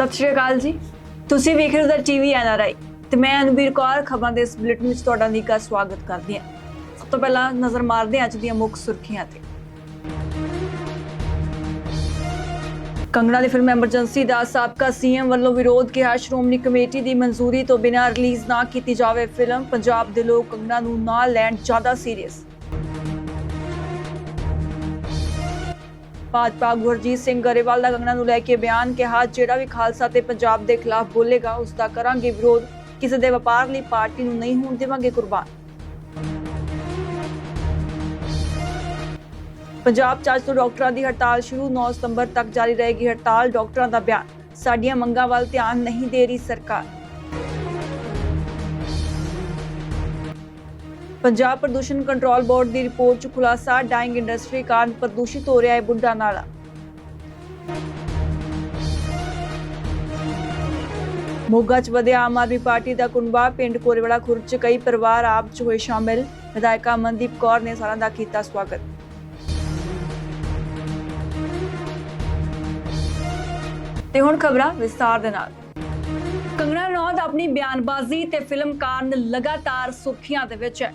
ਸਤਿ ਸ਼੍ਰੀ ਅਕਾਲ ਜੀ। ਤੁਸੀਂ ਵੇਖ ਰਹੇ ਹੋ ਦਾ ਟੀਵੀ ਐਨਆਰਆਈ ਤੇ ਮੈਂ ਅਨੁਬੀਰ ਕੌਰ ਖਬਰਾਂ ਦੇ ਇਸ ਬੁਲੇਟਿਨ ਵਿੱਚ ਤੁਹਾਡਾ ਨਿੱਘਾ ਸਵਾਗਤ ਕਰਦੀ ਹਾਂ। ਸਭ ਤੋਂ ਪਹਿਲਾਂ ਨਜ਼ਰ ਮਾਰਦੇ ਹਾਂ ਅੱਜ ਦੀਆਂ ਮੁੱਖ ਸੁਰਖੀਆਂ ਤੇ। ਕੰਗਣਾ ਦੀ ਫਿਲਮ ਐਮਰਜੈਂਸੀ ਦਾ ਸਾਬਕਾ ਸੀਐਮ ਵੱਲੋਂ ਵਿਰੋਧ ਕਿਹਾ, ਸ਼੍ਰੋਮਣੀ ਕਮੇਟੀ ਦੀ ਮਨਜ਼ੂਰੀ ਤੋਂ ਬਿਨਾਂ ਰਿਲੀਜ਼ ਨਾ ਕੀਤੀ ਜਾਵੇ ਫਿਲਮ। ਪੰਜਾਬ ਦੇ ਲੋਕ ਕੰਗਣਾ ਨੂੰ ਨਾ ਲੈਣ ਜ਼ਿਆਦਾ ਸੀਰੀਅਸ ਭਾਜਪਾ ਗੁਰਜੀਤ ਸਿੰਘ ਗਰੇਵਾਲ ਦਾ ਕੰਗਣਾ ਨੂੰ ਲੈ ਕੇ ਬਿਆਨ ਕਿਹਾ, ਜਿਹੜਾ ਵੀ ਖਾਲਸਾ ਤੇ ਪੰਜਾਬ ਦੇ ਖਿਲਾਫ ਬੋਲੇਗਾ, ਉਸ ਦਾ ਕਰਾਂਗੇ ਵਿਰੋਧ। ਕਿਸੇ ਦੇ ਵਪਾਰ ਲਈ ਪਾਰਟੀ ਨੂੰ ਨਹੀਂ ਹੋਣ ਦੇਵਾਂਗੇ ਕੁਰਬਾਨ। ਪੰਜਾਬ 'ਚ ਅੱਜ ਤੋਂ ਡਾਕਟਰਾਂ ਦੀ ਹੜਤਾਲ ਸ਼ੁਰੂ। 9 ਸਤੰਬਰ ਤੱਕ ਜਾਰੀ ਰਹੇਗੀ ਹੜਤਾਲ। ਡਾਕਟਰਾਂ ਦਾ ਬਿਆਨ। ਸਾਡੀਆਂ ਮੰਗਾਂ ਵੱਲ ਧਿਆਨ ਨਹੀਂ ਦੇ ਰਹੀ ਸਰਕਾਰ। ਪੰਜਾਬ ਪ੍ਰਦੂਸ਼ਣ ਕੰਟਰੋਲ ਬੋਰਡ ਦੀ ਰਿਪੋਰਟ 'ਚ ਖੁਲਾਸਾ ਡਾਈਂਗ ਇੰਡਸਟਰੀ ਕਾਰਨ ਪ੍ਰਦੂਸ਼ਿਤ ਹੋ ਰਿਹਾ ਹੈ ਬੁੱਢਾ ਨਾਲਾ। ਮੋਗਾ 'ਚ ਵਧਿਆ ਆਮ ਆਦਮੀ ਪਾਰਟੀ ਦਾ ਕੁਨਬਾ ਪਿੰਡ ਕੋਰੇਵਾਲਾ ਖੁਰਦ 'ਚ ਕਈ ਪਰਿਵਾਰ ਆਪ 'ਚ ਹੋਏ ਸ਼ਾਮਿਲ। ਵਿਧਾਇਕਾ ਮਨਦੀਪ ਕੌਰ ਨੇ ਸਾਰਿਆਂ ਦਾ ਕੀਤਾ ਸਵਾਗਤ। ਤੇ ਹੁਣ ਖਬਰਾਂ ਵਿਸਤਾਰ ਦੇ ਨਾਲ। ਕੰਗਨਾ ਰਣੌਤ ਆਪਣੀ ਬਿਆਨਬਾਜ਼ੀ ਤੇ ਫਿਲਮ ਕਾਰਨ ਲਗਾਤਾਰ ਸੁਰਖੀਆਂ ਦੇ ਵਿੱਚ ਹੈ।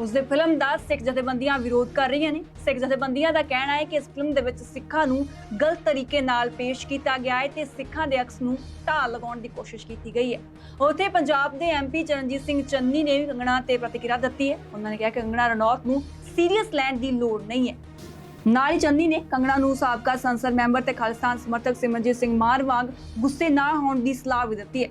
ਉਸ ਦੇ ਫਿਲਮ ਦਾ ਸਿੱਖ ਜਥੇਬੰਦੀਆਂ ਵਿਰੋਧ ਕਰ ਰਹੀਆਂ ਨੇ। ਸਿੱਖ ਜਥੇਬੰਦੀਆਂ ਦਾ ਕਹਿਣਾ ਹੈ ਕਿ ਇਸ ਫਿਲਮ ਦੇ ਵਿੱਚ ਸਿੱਖਾਂ ਨੂੰ ਗਲਤ ਤਰੀਕੇ ਨਾਲ ਪੇਸ਼ ਕੀਤਾ ਗਿਆ ਹੈ ਤੇ ਸਿੱਖਾਂ ਦੇ ਅਕਸ ਨੂੰ ਢਾਲ ਲਗਾਉਣ ਦੀ ਕੋਸ਼ਿਸ਼ ਕੀਤੀ ਗਈ ਹੈ। ਉੱਥੇ ਪੰਜਾਬ ਦੇ ਐਮਪੀ ਚਰਨਜੀਤ ਸਿੰਘ ਚੰਨੀ ਨੇ ਵੀ ਕੰਗਣਾ ਤੇ ਪ੍ਰਤੀਕਿਰਿਆ ਦਿੱਤੀ ਹੈ। ਉਹਨਾਂ ਨੇ ਕਿਹਾ ਕਿ ਕੰਗਣਾ ਰਣੌਤ ਨੂੰ ਸੀਰੀਅਸ ਲੈਣ ਦੀ ਲੋੜ ਨਹੀਂ ਹੈ। ਨਾਲ ਹੀ ਚੰਨੀ ਨੇ ਕੰਗਣਾ ਨੂੰ ਸਾਬਕਾ ਸੰਸਦ ਮੈਂਬਰ ਤੇ ਖਾਲਿਸਤਾਨ ਸਮਰਥਕ ਸਿਮਰਜੀਤ ਸਿੰਘ ਮਾਨ ਵਾਂਗ ਗੁੱਸੇ ਨਾ ਹੋਣ ਦੀ ਸਲਾਹ ਵੀ ਦਿੱਤੀ ਹੈ।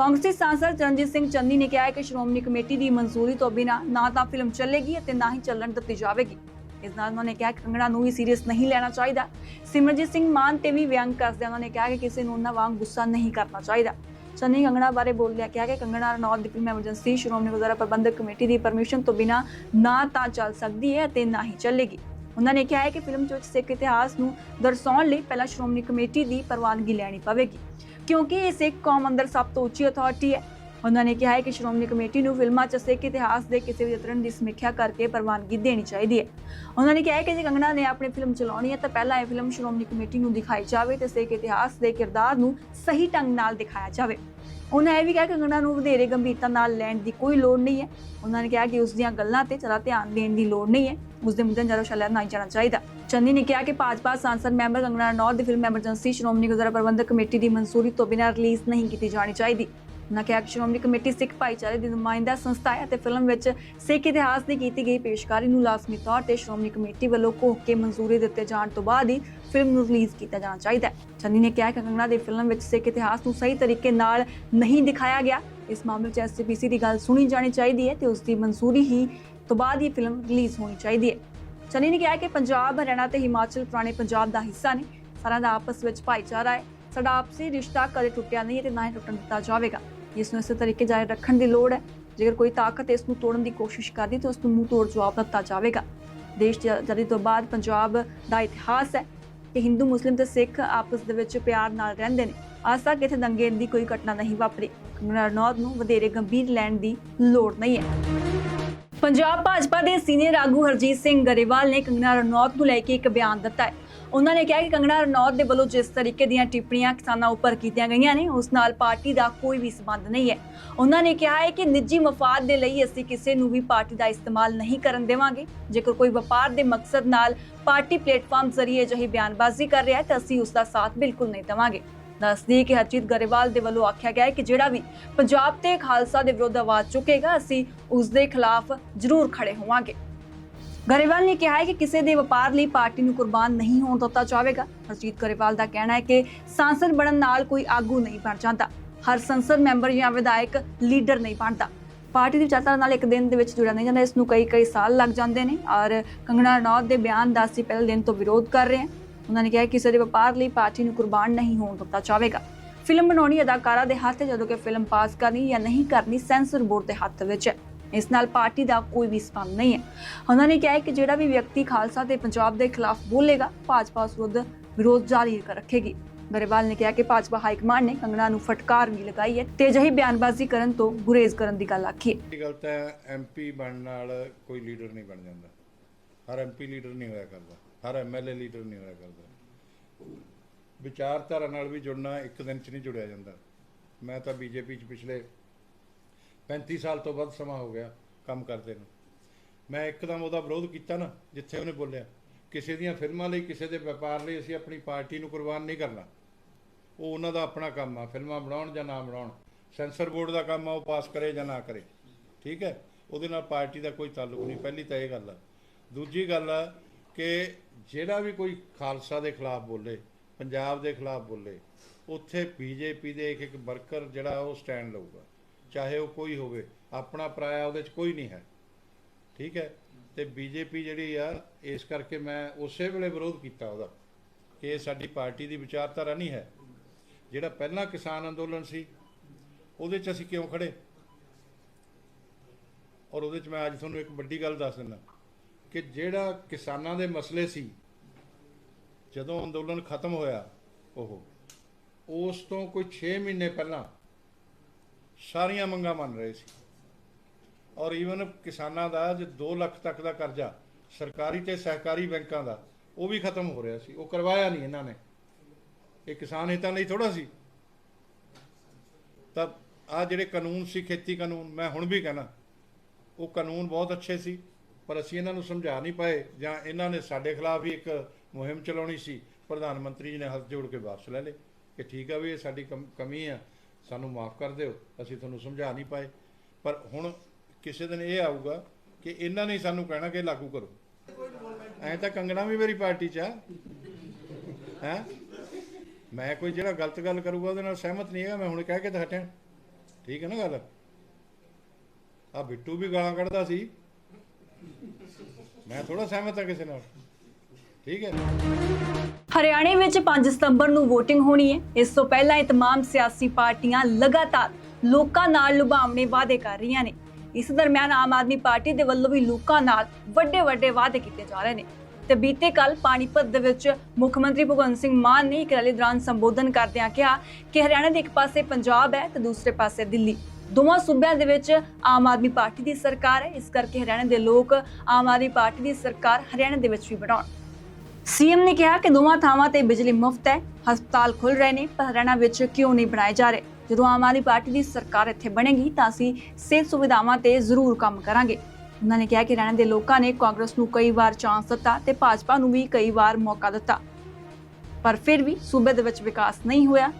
ਕਾਂਗਰਸੀ ਸਾਂਸਦ ਚਰਨਜੀਤ ਸਿੰਘ ਚੰਨੀ ਨੇ ਕਿਹਾ ਹੈ ਕਿ ਸ਼੍ਰੋਮਣੀ ਕਮੇਟੀ ਦੀ ਮਨਜ਼ੂਰੀ ਤੋਂ ਬਿਨਾਂ ਨਾ ਤਾਂ ਫਿਲਮ ਚੱਲੇਗੀ ਅਤੇ ਨਾ ਹੀ ਚੱਲਣ ਦਿੱਤੀ ਜਾਵੇਗੀ। ਇਸ ਨਾਲ ਉਹਨਾਂ ਨੇ ਕਿਹਾ ਕਿ ਕੰਗਣਾ ਨੂੰ ਵੀ ਸੀਰੀਅਸ ਨਹੀਂ ਲੈਣਾ ਚਾਹੀਦਾ। ਸਿਮਰਜੀਤ ਸਿੰਘ ਮਾਨ ਤੇ ਵੀ ਵਿਅੰਗ ਕਰਦੇ ਉਹਨਾਂ ਨੇ ਕਿਹਾ ਕਿ ਕਿਸੇ ਨੂੰ ਉਹਨਾਂ ਵਾਂਗ ਗੁੱਸਾ ਨਹੀਂ ਕਰਨਾ ਚਾਹੀਦਾ। ਚੰਨੀ ਕੰਗਣਾ ਬਾਰੇ ਬੋਲਿਆ ਕਿਹਾ ਕਿ ਕੰਗਣਾ ਰਣੌਤ ਦੀ film Emergency Shiromani Gurdwara Prabandhak committee ਦੀ ਪਰਮਿਸ਼ਨ ਤੋਂ ਬਿਨਾਂ ਨਾ ਤਾਂ ਚੱਲ ਸਕਦੀ ਹੈ ਅਤੇ ਨਾ ਹੀ ਚੱਲੇਗੀ। ਉਹਨਾਂ ਨੇ ਕਿਹਾ ਹੈ ਕਿ ਫਿਲਮ ਵਿੱਚ ਸਿੱਖ ਇਤਿਹਾਸ ਨੂੰ ਦਰਸਾਉਣ ਲਈ ਪਹਿਲਾਂ ਸ਼੍ਰੋਮਣੀ ਕਮੇਟੀ ਦੀ ਪ੍ਰਵਾਨਗੀ ਲੈਣੀ ਪਵੇਗੀ। ਕਿਉਂਕਿ ਇਹ ਸਿੱਖ ਕੌਮ ਅੰਦਰ ਸਭ ਤੋਂ ਉੱਚੀ ਅਥਾਰਟੀ ਹੈ। ਉਹਨਾਂ ਨੇ ਕਿਹਾ ਹੈ ਕਿ ਸ਼੍ਰੋਮਣੀ ਕਮੇਟੀ ਨੂੰ ਫਿਲਮਾਂ 'ਚ ਸਿੱਖ ਇਤਿਹਾਸ ਦੇ ਕਿਸੇ ਵੀ ਯਤਨ ਦੀ ਸਮੀਖਿਆ ਕਰਕੇ ਪ੍ਰਵਾਨਗੀ ਦੇਣੀ ਚਾਹੀਦੀ ਹੈ। ਉਹਨਾਂ ਨੇ ਕਿਹਾ ਹੈ ਕਿ ਜੇ ਕੰਗਣਾ ਨੇ ਆਪਣੀ ਫਿਲਮ ਚਲਾਉਣੀ ਹੈ ਤਾਂ ਪਹਿਲਾਂ ਇਹ ਫਿਲਮ ਸ਼੍ਰੋਮਣੀ ਕਮੇਟੀ ਨੂੰ ਦਿਖਾਈ ਜਾਵੇ ਤੇ ਸਿੱਖ ਇਤਿਹਾਸ ਦੇ ਕਿਰਦਾਰ ਨੂੰ ਸਹੀ ਢੰਗ ਨਾਲ ਦਿਖਾਇਆ ਜਾਵੇ। ਉਹਨਾਂ ਇਹ ਵੀ ਕਿਹਾ ਕਿ ਕੰਗਣਾ ਨੂੰ ਵਧੇਰੇ ਗੰਭੀਰਤਾ ਨਾਲ ਲੈਣ ਦੀ ਕੋਈ ਲੋੜ ਨਹੀਂ ਹੈ। ਉਹਨਾਂ ਨੇ ਕਿਹਾ ਕਿ ਉਸ ਦੀਆਂ ਗੱਲਾਂ ਤੇ ਜ਼ਿਆਦਾ ਧਿਆਨ ਦੇਣ ਦੀ ਲੋੜ ਨਹੀਂ ਹੈ। ਉਸ ਦੇ ਮੁੱਦਿਆਂ ਜ਼ਿਆਦਾ ਸ਼ੈਲਰ ਨਹੀਂ ਜਾਣਾ ਚਾਹੀਦਾ। ਚੰਨੀ ਨੇ ਕਿਹਾ ਕਿ ਭਾਜਪਾ ਸੰਸਦ ਮੈਂਬਰ ਕੰਗਣਾ ਰਣੌਤ ਦੀ film Emergency Shiromani Gurdwara Prabandhak committee ਦੀ ਮਨਜ਼ੂਰੀ ਤੋਂ ਬਿਨਾਂ ਰਿਲੀਜ਼ ਨਹੀਂ ਕੀਤੀ ਜਾਣੀ ਚਾਹੀਦੀ। ਉਹਨਾਂ ਕਿਹਾ ਕਿ ਸ਼੍ਰੋਮਣੀ ਕਮੇਟੀ ਸਿੱਖ ਭਾਈਚਾਰੇ ਦੀ ਨੁਮਾਇੰਦਾ ਸੰਸਥਾ ਹੈ ਅਤੇ ਫਿਲਮ ਵਿੱਚ ਸਿੱਖ ਇਤਿਹਾਸ ਦੀ ਕੀਤੀ ਗਈ ਪੇਸ਼ਕਾਰੀ ਨੂੰ ਲਾਜ਼ਮੀ ਤੌਰ ਤੇ ਸ਼੍ਰੋਮਣੀ ਕਮੇਟੀ ਵੱਲੋਂ ਘੋਖ ਕੇ ਮਨਜ਼ੂਰੀ ਦਿੱਤੇ ਜਾਣ ਤੋਂ ਬਾਅਦ ਹੀ ਫਿਲਮ ਨੂੰ ਰਿਲੀਜ਼ ਕੀਤਾ ਜਾਣਾ ਚਾਹੀਦਾ ਹੈ। ਚੰਨੀ ਨੇ ਕਿਹਾ ਕਿ ਕੰਗਣਾ ਦੀ ਫਿਲਮ ਵਿੱਚ ਸਿੱਖ ਇਤਿਹਾਸ ਨੂੰ ਸਹੀ ਤਰੀਕੇ ਨਾਲ ਨਹੀਂ ਦਿਖਾਇਆ ਗਿਆ। ਇਸ ਮਾਮਲੇ ਵਿੱਚ ਐਸਜੀਪੀਸੀ ਦੀ ਗੱਲ ਸੁਣੀ ਜਾਣੀ ਚਾਹੀਦੀ ਹੈ ਤੇ ਉਸ ਦੀ ਮਨਜ਼ੂਰੀ ਹੀ ਤੋਂ ਬਾਅਦ ਹੀ ਫਿਲਮ ਰਿਲੀਜ਼ ਹੋਣੀ ਚਾਹੀਦੀ ਹੈ। ਚੰਨੀ ਨੇ ਕਿਹਾ ਕਿ ਪੰਜਾਬ, ਹਰਿਆਣਾ ਤੇ ਹਿਮਾਚਲ ਪੁਰਾਣੇ ਪੰਜਾਬ ਦਾ ਹਿੱਸਾ ਨੇ। ਸਾਰਿਆਂ ਦਾ ਆਪਸ ਵਿੱਚ ਭਾਈਚਾਰਾ ਹੈ। ਸਾਡਾ ਆਪਸੀ ਰਿਸ਼ਤਾ ਕਦੇ ਟੁੱਟਿਆ ਨਹੀਂ ਹੈ ਤੇ ਨਾ ਹੀ ਟੁੱਟਣ ਦਿੱਤਾ ਜਾਵੇਗਾ। ਇਸ ਨੂੰ ਇਸੇ ਤਰੀਕੇ ਜਾਰੀ ਰੱਖਣ ਦੀ ਲੋੜ ਹੈ। ਜੇਕਰ ਕੋਈ ਤਾਕਤ ਇਸ ਨੂੰ ਤੋੜਨ ਦੀ ਕੋਸ਼ਿਸ਼ ਕਰਦੀ ਤਾਂ ਉਸ ਨੂੰ ਮੂੰਹ ਤੋੜ ਜਵਾਬ ਦਿੱਤਾ ਜਾਵੇਗਾ। ਦੇਸ਼ ਦੀ ਆਜ਼ਾਦੀ ਤੋਂ ਬਾਅਦ ਪੰਜਾਬ ਦਾ ਇਤਿਹਾਸ ਹੈ ਕਿ ਹਿੰਦੂ, ਮੁਸਲਿਮ ਤੇ ਸਿੱਖ ਆਪਸ ਦੇ ਵਿੱਚ ਪਿਆਰ ਨਾਲ ਰਹਿੰਦੇ ਨੇ। ਅੱਜ ਤੱਕ ਇੱਥੇ ਦੰਗੇ ਦੀ ਕੋਈ ਘਟਨਾ ਨਹੀਂ ਵਾਪਰੀ। ਕੰਗਨਾ ਰਣੌਤ ਨੂੰ ਵਧੇਰੇ ਗੰਭੀਰ ਲੈਣ ਦੀ ਲੋੜ ਨਹੀਂ ਹੈ। ਪੰਜਾਬ ਭਾਜਪਾ ਦੇ ਸੀਨੀਅਰ ਆਗੂ ਹਰਜੀਤ ਸਿੰਘ ਗਰੇਵਾਲ ਨੇ ਕੰਗਨਾ ਰਣੌਤ ਨੂੰ ਲੈ ਕੇ ਇੱਕ ਬਿਆਨ ਦਿੱਤਾ ਹੈ। ਉਹਨਾਂ ਨੇ ਕਿਹਾ ਕਿ ਕੰਗਣਾ ਰਣੌਤ ਦੇ ਵੱਲੋਂ ਜਿਸ ਤਰੀਕੇ ਦੀਆਂ ਟਿੱਪਣੀਆਂ ਕਿਸਾਨਾਂ ਉੱਪਰ ਕੀਤੀਆਂ ਗਈਆਂ ਨੇ, ਉਸ ਨਾਲ ਪਾਰਟੀ ਦਾ ਕੋਈ ਵੀ ਸੰਬੰਧ ਨਹੀਂ ਹੈ। ਉਹਨਾਂ ਨੇ ਕਿਹਾ ਹੈ ਕਿ ਨਿੱਜੀ ਮਫਾਦ ਦੇ ਲਈ ਅਸੀਂ ਕਿਸੇ ਨੂੰ ਵੀ ਪਾਰਟੀ ਦਾ ਇਸਤੇਮਾਲ ਨਹੀਂ ਕਰਨ ਦੇਵਾਂਗੇ। ਜੇਕਰ ਕੋਈ ਵਪਾਰ ਦੇ ਮਕਸਦ ਨਾਲ ਪਾਰਟੀ ਪਲੇਟਫਾਰਮ ਜ਼ਰੀਏ ਅਜਿਹੀ ਬਿਆਨਬਾਜ਼ੀ ਕਰ ਰਿਹਾ ਹੈ, ਤਾਂ ਅਸੀਂ ਉਸ ਦਾ ਸਾਥ ਬਿਲਕੁਲ ਨਹੀਂ ਦੇਵਾਂਗੇ। ਦੱਸਦੀ ਕਿ ਹਰਜੀਤ ਗਰੇਵਾਲ ਦੇ ਵੱਲੋਂ ਆਖਿਆ ਗਿਆ ਹੈ ਕਿ ਜਿਹੜਾ ਵੀ ਪੰਜਾਬ ਤੇ ਖਾਲਸਾ ਦੇ ਵਿਰੁੱਧ ਆਵਾਜ਼ ਚੁੱਕੇਗਾ, ਅਸੀਂ ਉਸ ਦੇ ਖਿਲਾਫ ਜ਼ਰੂਰ ਖੜੇ ਹੋਵਾਂਗੇ। ਗਰੇਵਾਲ ਨੇ ਕਿਹਾ ਹੈ ਕਿ ਕਿਸੇ ਦੇ ਵਪਾਰ ਲਈ ਪਾਰਟੀ ਨੂੰ ਕੁਰਬਾਨ ਨਹੀਂ ਹੋਣ ਦਿੱਤਾ ਜਾਵੇਗਾ ਹਰਜੀਤ ਗਰੇਵਾਲ ਦਾ ਕਹਿਣਾ ਹੈ ਕਿ ਸੰਸਦ ਬਣਨ ਨਾਲ ਕੋਈ ਆਗੂ ਨਹੀਂ ਬਣ ਜਾਂਦਾ। ਹਰ ਸੰਸਦ ਮੈਂਬਰ ਜਾਂ ਵਿਧਾਇਕ ਲੀਡਰ ਨਹੀਂ ਬਣਦਾ। ਪਾਰਟੀ ਦੀ ਵਿਚਾਰਧਾਰਾ ਨਾਲ ਇੱਕ ਦਿਨ ਦੇ ਵਿੱਚ ਜੁੜਿਆ ਨਹੀਂ ਜਾਂਦਾ। ਇਸ ਨੂੰ ਕਈ ਕਈ ਸਾਲ ਲੱਗ ਜਾਂਦੇ ਨੇ ਔਰ ਕੰਗਣਾ ਰਣੌਤ ਦੇ ਬਿਆਨ ਦਾ ਅਸੀਂ ਪਹਿਲੇ ਦਿਨ ਤੋਂ ਵਿਰੋਧ ਕਰ ਰਹੇ ਹਾਂ ਉਹਨਾਂ ਨੇ ਕਿਹਾ ਕਿ ਕਿਸੇ ਦੇ ਵਪਾਰ ਲਈ ਪਾਰਟੀ ਨੂੰ ਕੁਰਬਾਨ ਨਹੀਂ ਹੋਣ ਦਿੱਤਾ ਜਾਵੇਗਾ ਫਿਲਮ ਬਣਾਉਣੀ ਅਦਾਕਾਰਾ ਦੇ ਹੱਥ ਜਦੋਂ ਕਿ ਫਿਲਮ ਪਾਸ ਕਰਨੀ ਜਾਂ ਨਹੀਂ ਕਰਨੀ ਸੈਂਸਰ ਬੋਰਡ ਦੇ ਹੱਥ ਵਿੱਚ ਹੈ। ਇਸ ਨਾਲ ਪਾਰਟੀ ਦਾ ਕੋਈ ਵੀ ਸੰਬੰਧ ਨਹੀਂ ਹੈ। ਉਹਨਾਂ ਨੇ ਕਿਹਾ ਹੈ ਕਿ ਜਿਹੜਾ ਵੀ ਵਿਅਕਤੀ ਖਾਲਸਾ ਤੇ ਪੰਜਾਬ ਦੇ ਖਿਲਾਫ ਬੋਲੇਗਾ, ਭਾਜਪਾ ਉਸ ਵਿਰੁੱਧ ਵਿਰੋਧ ਜਾਰੀ ਰੱਖੇਗੀ। ਗਰੇਵਾਲ ਨੇ ਕਿਹਾ ਕਿ ਭਾਜਪਾ ਹਾਈਕਮਾਂਡ ਨੇ ਕੰਗਣਾ ਨੂੰ ਫਟਕਾਰ ਵੀ ਲਗਾਈ ਹੈ ਤੇ ਅਜਿਹੀ ਬਿਆਨਬਾਜ਼ੀ ਕਰਨ ਤੋਂ ਗੁਰੇਜ਼ ਕਰਨ ਦੀ ਗੱਲ ਆਖੀ ਹੈ। ਇਹ ਗੱਲ ਤਾਂ ਐਮਪੀ ਬਣਨ ਨਾਲ ਕੋਈ ਲੀਡਰ ਨਹੀਂ ਬਣ ਜਾਂਦਾ। ਹਰ ਐਮਪੀ ਲੀਡਰ ਨਹੀਂ ਹੋਇਆ ਕਰਦਾ। ਹਰ ਐਮਐਲਏ ਲੀਡਰ ਨਹੀਂ ਹੋਇਆ ਕਰਦਾ। ਵਿਚਾਰਧਾਰਾ ਨਾਲ ਵੀ ਜੁੜਨਾ ਇੱਕ ਦਿਨ 'ਚ ਨਹੀਂ ਜੁੜਿਆ ਜਾਂਦਾ। ਮੈਂ ਤਾਂ ਬੀਜੇਪੀ 'ਚ ਪਿਛਲੇ 35 ਸਾਲ ਤੋਂ ਵੱਧ ਸਮਾਂ ਹੋ ਗਿਆ ਕੰਮ ਕਰਦੇ ਨੂੰ। ਮੈਂ ਇੱਕਦਮ ਉਹਦਾ ਵਿਰੋਧ ਕੀਤਾ ਨਾ, ਜਿੱਥੇ ਉਹਨੇ ਬੋਲਿਆ, ਕਿਸੇ ਦੀਆਂ ਫਿਲਮਾਂ ਲਈ, ਕਿਸੇ ਦੇ ਵਪਾਰ ਲਈ ਅਸੀਂ ਆਪਣੀ ਪਾਰਟੀ ਨੂੰ ਕੁਰਬਾਨ ਨਹੀਂ ਕਰਨਾ। ਉਹ ਉਹਨਾਂ ਦਾ ਆਪਣਾ ਕੰਮ ਆ, ਫਿਲਮਾਂ ਬਣਾਉਣ ਜਾਂ ਨਾ ਬਣਾਉਣ। ਸੈਂਸਰ ਬੋਰਡ ਦਾ ਕੰਮ ਆ, ਉਹ ਪਾਸ ਕਰੇ ਜਾਂ ਨਾ ਕਰੇ। ਠੀਕ ਹੈ? ਉਹਦੇ ਨਾਲ ਪਾਰਟੀ ਦਾ ਕੋਈ ਤਾਲੁਕ ਨਹੀਂ, ਪਹਿਲੀ ਤਾਂ ਇਹ ਗੱਲ ਆ। ਦੂਜੀ ਗੱਲ ਆ ਕਿ ਜਿਹੜਾ ਵੀ ਕੋਈ ਖਾਲਸਾ ਦੇ ਖਿਲਾਫ ਬੋਲੇ, ਪੰਜਾਬ ਦੇ ਖਿਲਾਫ ਬੋਲੇ, ਉੱਥੇ ਬੀਜੇਪੀ ਦੇ ਇੱਕ ਇੱਕ ਵਰਕਰ ਜਿਹੜਾ ਉਹ ਸਟੈਂਡ ਲਊਗਾ। ਚਾਹੇ ਉਹ ਕੋਈ ਹੋਵੇ, ਆਪਣਾ ਪਰਾਇਆ ਉਹਦੇ 'ਚ ਕੋਈ ਨਹੀਂ ਹੈ। ਠੀਕ ਹੈ? ਤੇ ਬੀਜੇਪੀ ਜਿਹੜੀ ਆ, ਇਸ ਕਰਕੇ ਮੈਂ ਉਸੇ ਵੇਲੇ ਵਿਰੋਧ ਕੀਤਾ ਉਹਦਾ ਕਿ ਇਹ ਸਾਡੀ ਪਾਰਟੀ ਦੀ ਵਿਚਾਰਧਾਰਾ ਨਹੀਂ ਹੈ। ਜਿਹੜਾ ਪਹਿਲਾਂ ਕਿਸਾਨ ਅੰਦੋਲਨ ਸੀ, ਉਹਦੇ 'ਚ ਅਸੀਂ ਕਿਉਂ ਖੜੇ ਔਰ ਉਹਦੇ 'ਚ ਮੈਂ ਅੱਜ ਤੁਹਾਨੂੰ ਇੱਕ ਵੱਡੀ ਗੱਲ ਦੱਸ ਦਿੰਦਾ ਕਿ ਜਿਹੜਾ ਕਿਸਾਨਾਂ ਦੇ ਮਸਲੇ ਸੀ, ਜਦੋਂ ਅੰਦੋਲਨ ਖਤਮ ਹੋਇਆ ਉਹ, ਉਸ ਤੋਂ ਕੋਈ 6 ਮਹੀਨੇ ਪਹਿਲਾਂ ਸਾਰੀਆਂ ਮੰਗਾਂ ਮੰਨ ਰਹੇ ਸੀ। ਔਰ ਈਵਨ ਕਿਸਾਨਾਂ ਦਾ ਜੇ 2 ਲੱਖ ਤੱਕ ਦਾ ਕਰਜ਼ਾ ਸਰਕਾਰੀ ਤੇ ਸਹਿਕਾਰੀ ਬੈਂਕਾਂ ਦਾ, ਉਹ ਵੀ ਖਤਮ ਹੋ ਰਿਹਾ ਸੀ। ਉਹ ਕਰਵਾਇਆ ਨਹੀਂ ਇਹਨਾਂ ਨੇ। ਇਹ ਕਿਸਾਨ ਹਿੱਤਾਂ ਲਈ ਥੋੜਾ ਸੀ। ਤਾਂ ਆ ਜਿਹੜੇ ਕਾਨੂੰਨ ਸੀ, ਖੇਤੀ ਕਾਨੂੰਨ, ਮੈਂ ਹੁਣ ਵੀ ਕਹਿਣਾ, ਉਹ ਕਾਨੂੰਨ ਬਹੁਤ ਅੱਛੇ ਸੀ, ਪਰ ਅਸੀਂ ਇਹਨਾਂ ਨੂੰ ਸਮਝਾ ਨਹੀਂ ਪਾਏ ਜਾਂ ਇਹਨਾਂ ਨੇ ਸਾਡੇ ਖਿਲਾਫ ਹੀ ਇੱਕ ਮੁਹਿੰਮ ਚਲਾਉਣੀ ਸੀ। ਪ੍ਰਧਾਨ ਮੰਤਰੀ ਜੀ ਨੇ ਹੱਥ ਜੋੜ ਕੇ ਵਾਪਸ ਲੈ ਲਏ ਕਿ ਠੀਕ ਆ ਵੀ ਇਹ ਸਾਡੀ ਕਮ- ਕਮੀ ਆ। ਸਾਨੂੰ ਮਾਫ ਕਰ ਦਿਓ, ਅਸੀਂ ਤੁਹਾਨੂੰ ਸਮਝਾ ਨਹੀਂ ਪਾਏ। ਪਰ ਹੁਣ ਕਿਸੇ ਦਿਨ ਇਹ ਆਊਗਾ ਕਿ ਇਹਨਾਂ ਨੇ ਸਾਨੂੰ ਕਹਿਣਾ ਕਿ ਲਾਗੂ ਕਰੋ। ਐਂ ਤਾਂ ਕੰਗਣਾ ਵੀ ਮੇਰੀ ਪਾਰਟੀ 'ਚ ਆ। ਹੈ? ਮੈਂ ਕੋਈ ਜਿਹੜਾ ਗਲਤ ਗੱਲ ਕਰੂਗਾ ਉਹਦੇ ਨਾਲ ਸਹਿਮਤ ਨਹੀਂ ਹੈਗਾ, ਮੈਂ ਹੁਣ ਕਹਿ ਕੇ ਤਾਂ ਹਟਿਆ। ਠੀਕ ਹੈ ਨਾ ਗੱਲ? ਆ ਬਿੱਟੂ ਵੀ ਗਾਲਾਂ ਕੱਢਦਾ ਸੀ। ਮੈਂ ਥੋੜਾ ਸਹਿਮਤ ਹਾਂ ਕਿਸੇ ਨਾਲ। ਠੀਕ ਹੈ ਹਰਿਆਣੇ ਵਿੱਚ 5 ਸਤੰਬਰ ਨੂੰ VOTING ਹੋਣੀ ਹੈ ਇਸ ਤੋਂ ਪਹਿਲਾਂ ਇਹ तमाम ਸਿਆਸੀ ਪਾਰਟੀਆਂ ਲਗਾਤਾਰ ਲੋਕਾਂ ਨਾਲ ਲੁਭਾਵਣੇ ਵਾਅਦੇ ਕਰ ਰਹੀਆਂ ਨੇ ਇਸ ਦਰਮਿਆਨ ਆਮ ਆਦਮੀ ਪਾਰਟੀ ਦੇ ਵੱਲੋਂ ਵੀ ਲੋਕਾਂ ਨਾਲ ਵੱਡੇ ਵੱਡੇ ਵਾਅਦੇ ਕੀਤੇ ਜਾ ਰਹੇ ਨੇ ਤੇ ਬੀਤੇ ਕੱਲ ਪਾਣੀਪਤ ਦੇ ਵਿੱਚ ਮੁੱਖ ਮੰਤਰੀ ਭਗਵੰਤ ਸਿੰਘ ਮਾਨ ਨੇ ਇੱਕ ਰੈਲੀ ਦੌਰਾਨ ਸੰਬੋਧਨ ਕਰਦਿਆਂ ਕਿਹਾ ਕਿ ਹਰਿਆਣਾ ਦੇ ਇੱਕ ਪਾਸੇ ਪੰਜਾਬ ਹੈ ਤੇ ਦੂਸਰੇ ਪਾਸੇ ਦਿੱਲੀ ਦੋਵਾਂ ਸੂਬਿਆਂ ਦੇ ਵਿੱਚ ਆਮ ਆਦਮੀ ਪਾਰਟੀ ਦੀ ਸਰਕਾਰ ਹੈ ਇਸ ਕਰਕੇ ਹਰਿਆਣਾ ਦੇ ਲੋਕ ਆਮ ਆਦਮੀ ਪਾਰਟੀ ਦੀ ਸਰਕਾਰ ਹਰਿਆਣਾ ਦੇ ਵਿੱਚ ਵੀ ਬਣਾਉਣ ਸੀਐਮ ਨੇ ਕਿਹਾ ਕਿ ਦੋਵਾਂ ਥਾਵਾਂ ਤੇ ਬਿਜਲੀ ਮੁਫਤ ਹੈ, ਹਸਪਤਾਲ ਖੁੱਲ ਰਹੇ ਨੇ, ਪਰ ਹਰਿਆਣਾ ਵਿੱਚ ਕਿਉਂ ਨਹੀਂ ਬਣਾਏ ਜਾ ਰਹੇ? ਜਦੋਂ ਆਮ ਆਦਮੀ ਪਾਰਟੀ ਦੀ ਸਰਕਾਰ ਇੱਥੇ ਬਣੇਗੀ ਤਾਂ ਅਸੀਂ ਸਿਹਤ ਸੁਵਿਧਾਵਾਂ ਤੇ ਜ਼ਰੂਰ ਕੰਮ ਕਰਾਂਗੇ। ਉਹਨਾਂ ਨੇ ਕਿਹਾ ਕਿ ਹਰਿਆਣਾ ਦੇ ਲੋਕਾਂ ਨੇ ਕਾਂਗਰਸ ਨੂੰ ਕਈ ਵਾਰ ਚਾਂਸ ਦਿੱਤਾ ਤੇ ਭਾਜਪਾ ਨੂੰ ਵੀ ਕਈ ਵਾਰ ਮੌਕਾ ਦਿੱਤਾ। ਪਰ ਫਿਰ ਵੀ ਸੂਬੇ ਦੇ ਵਿੱਚ ਵਿਕਾਸ ਨਹੀਂ ਹੋਇਆ।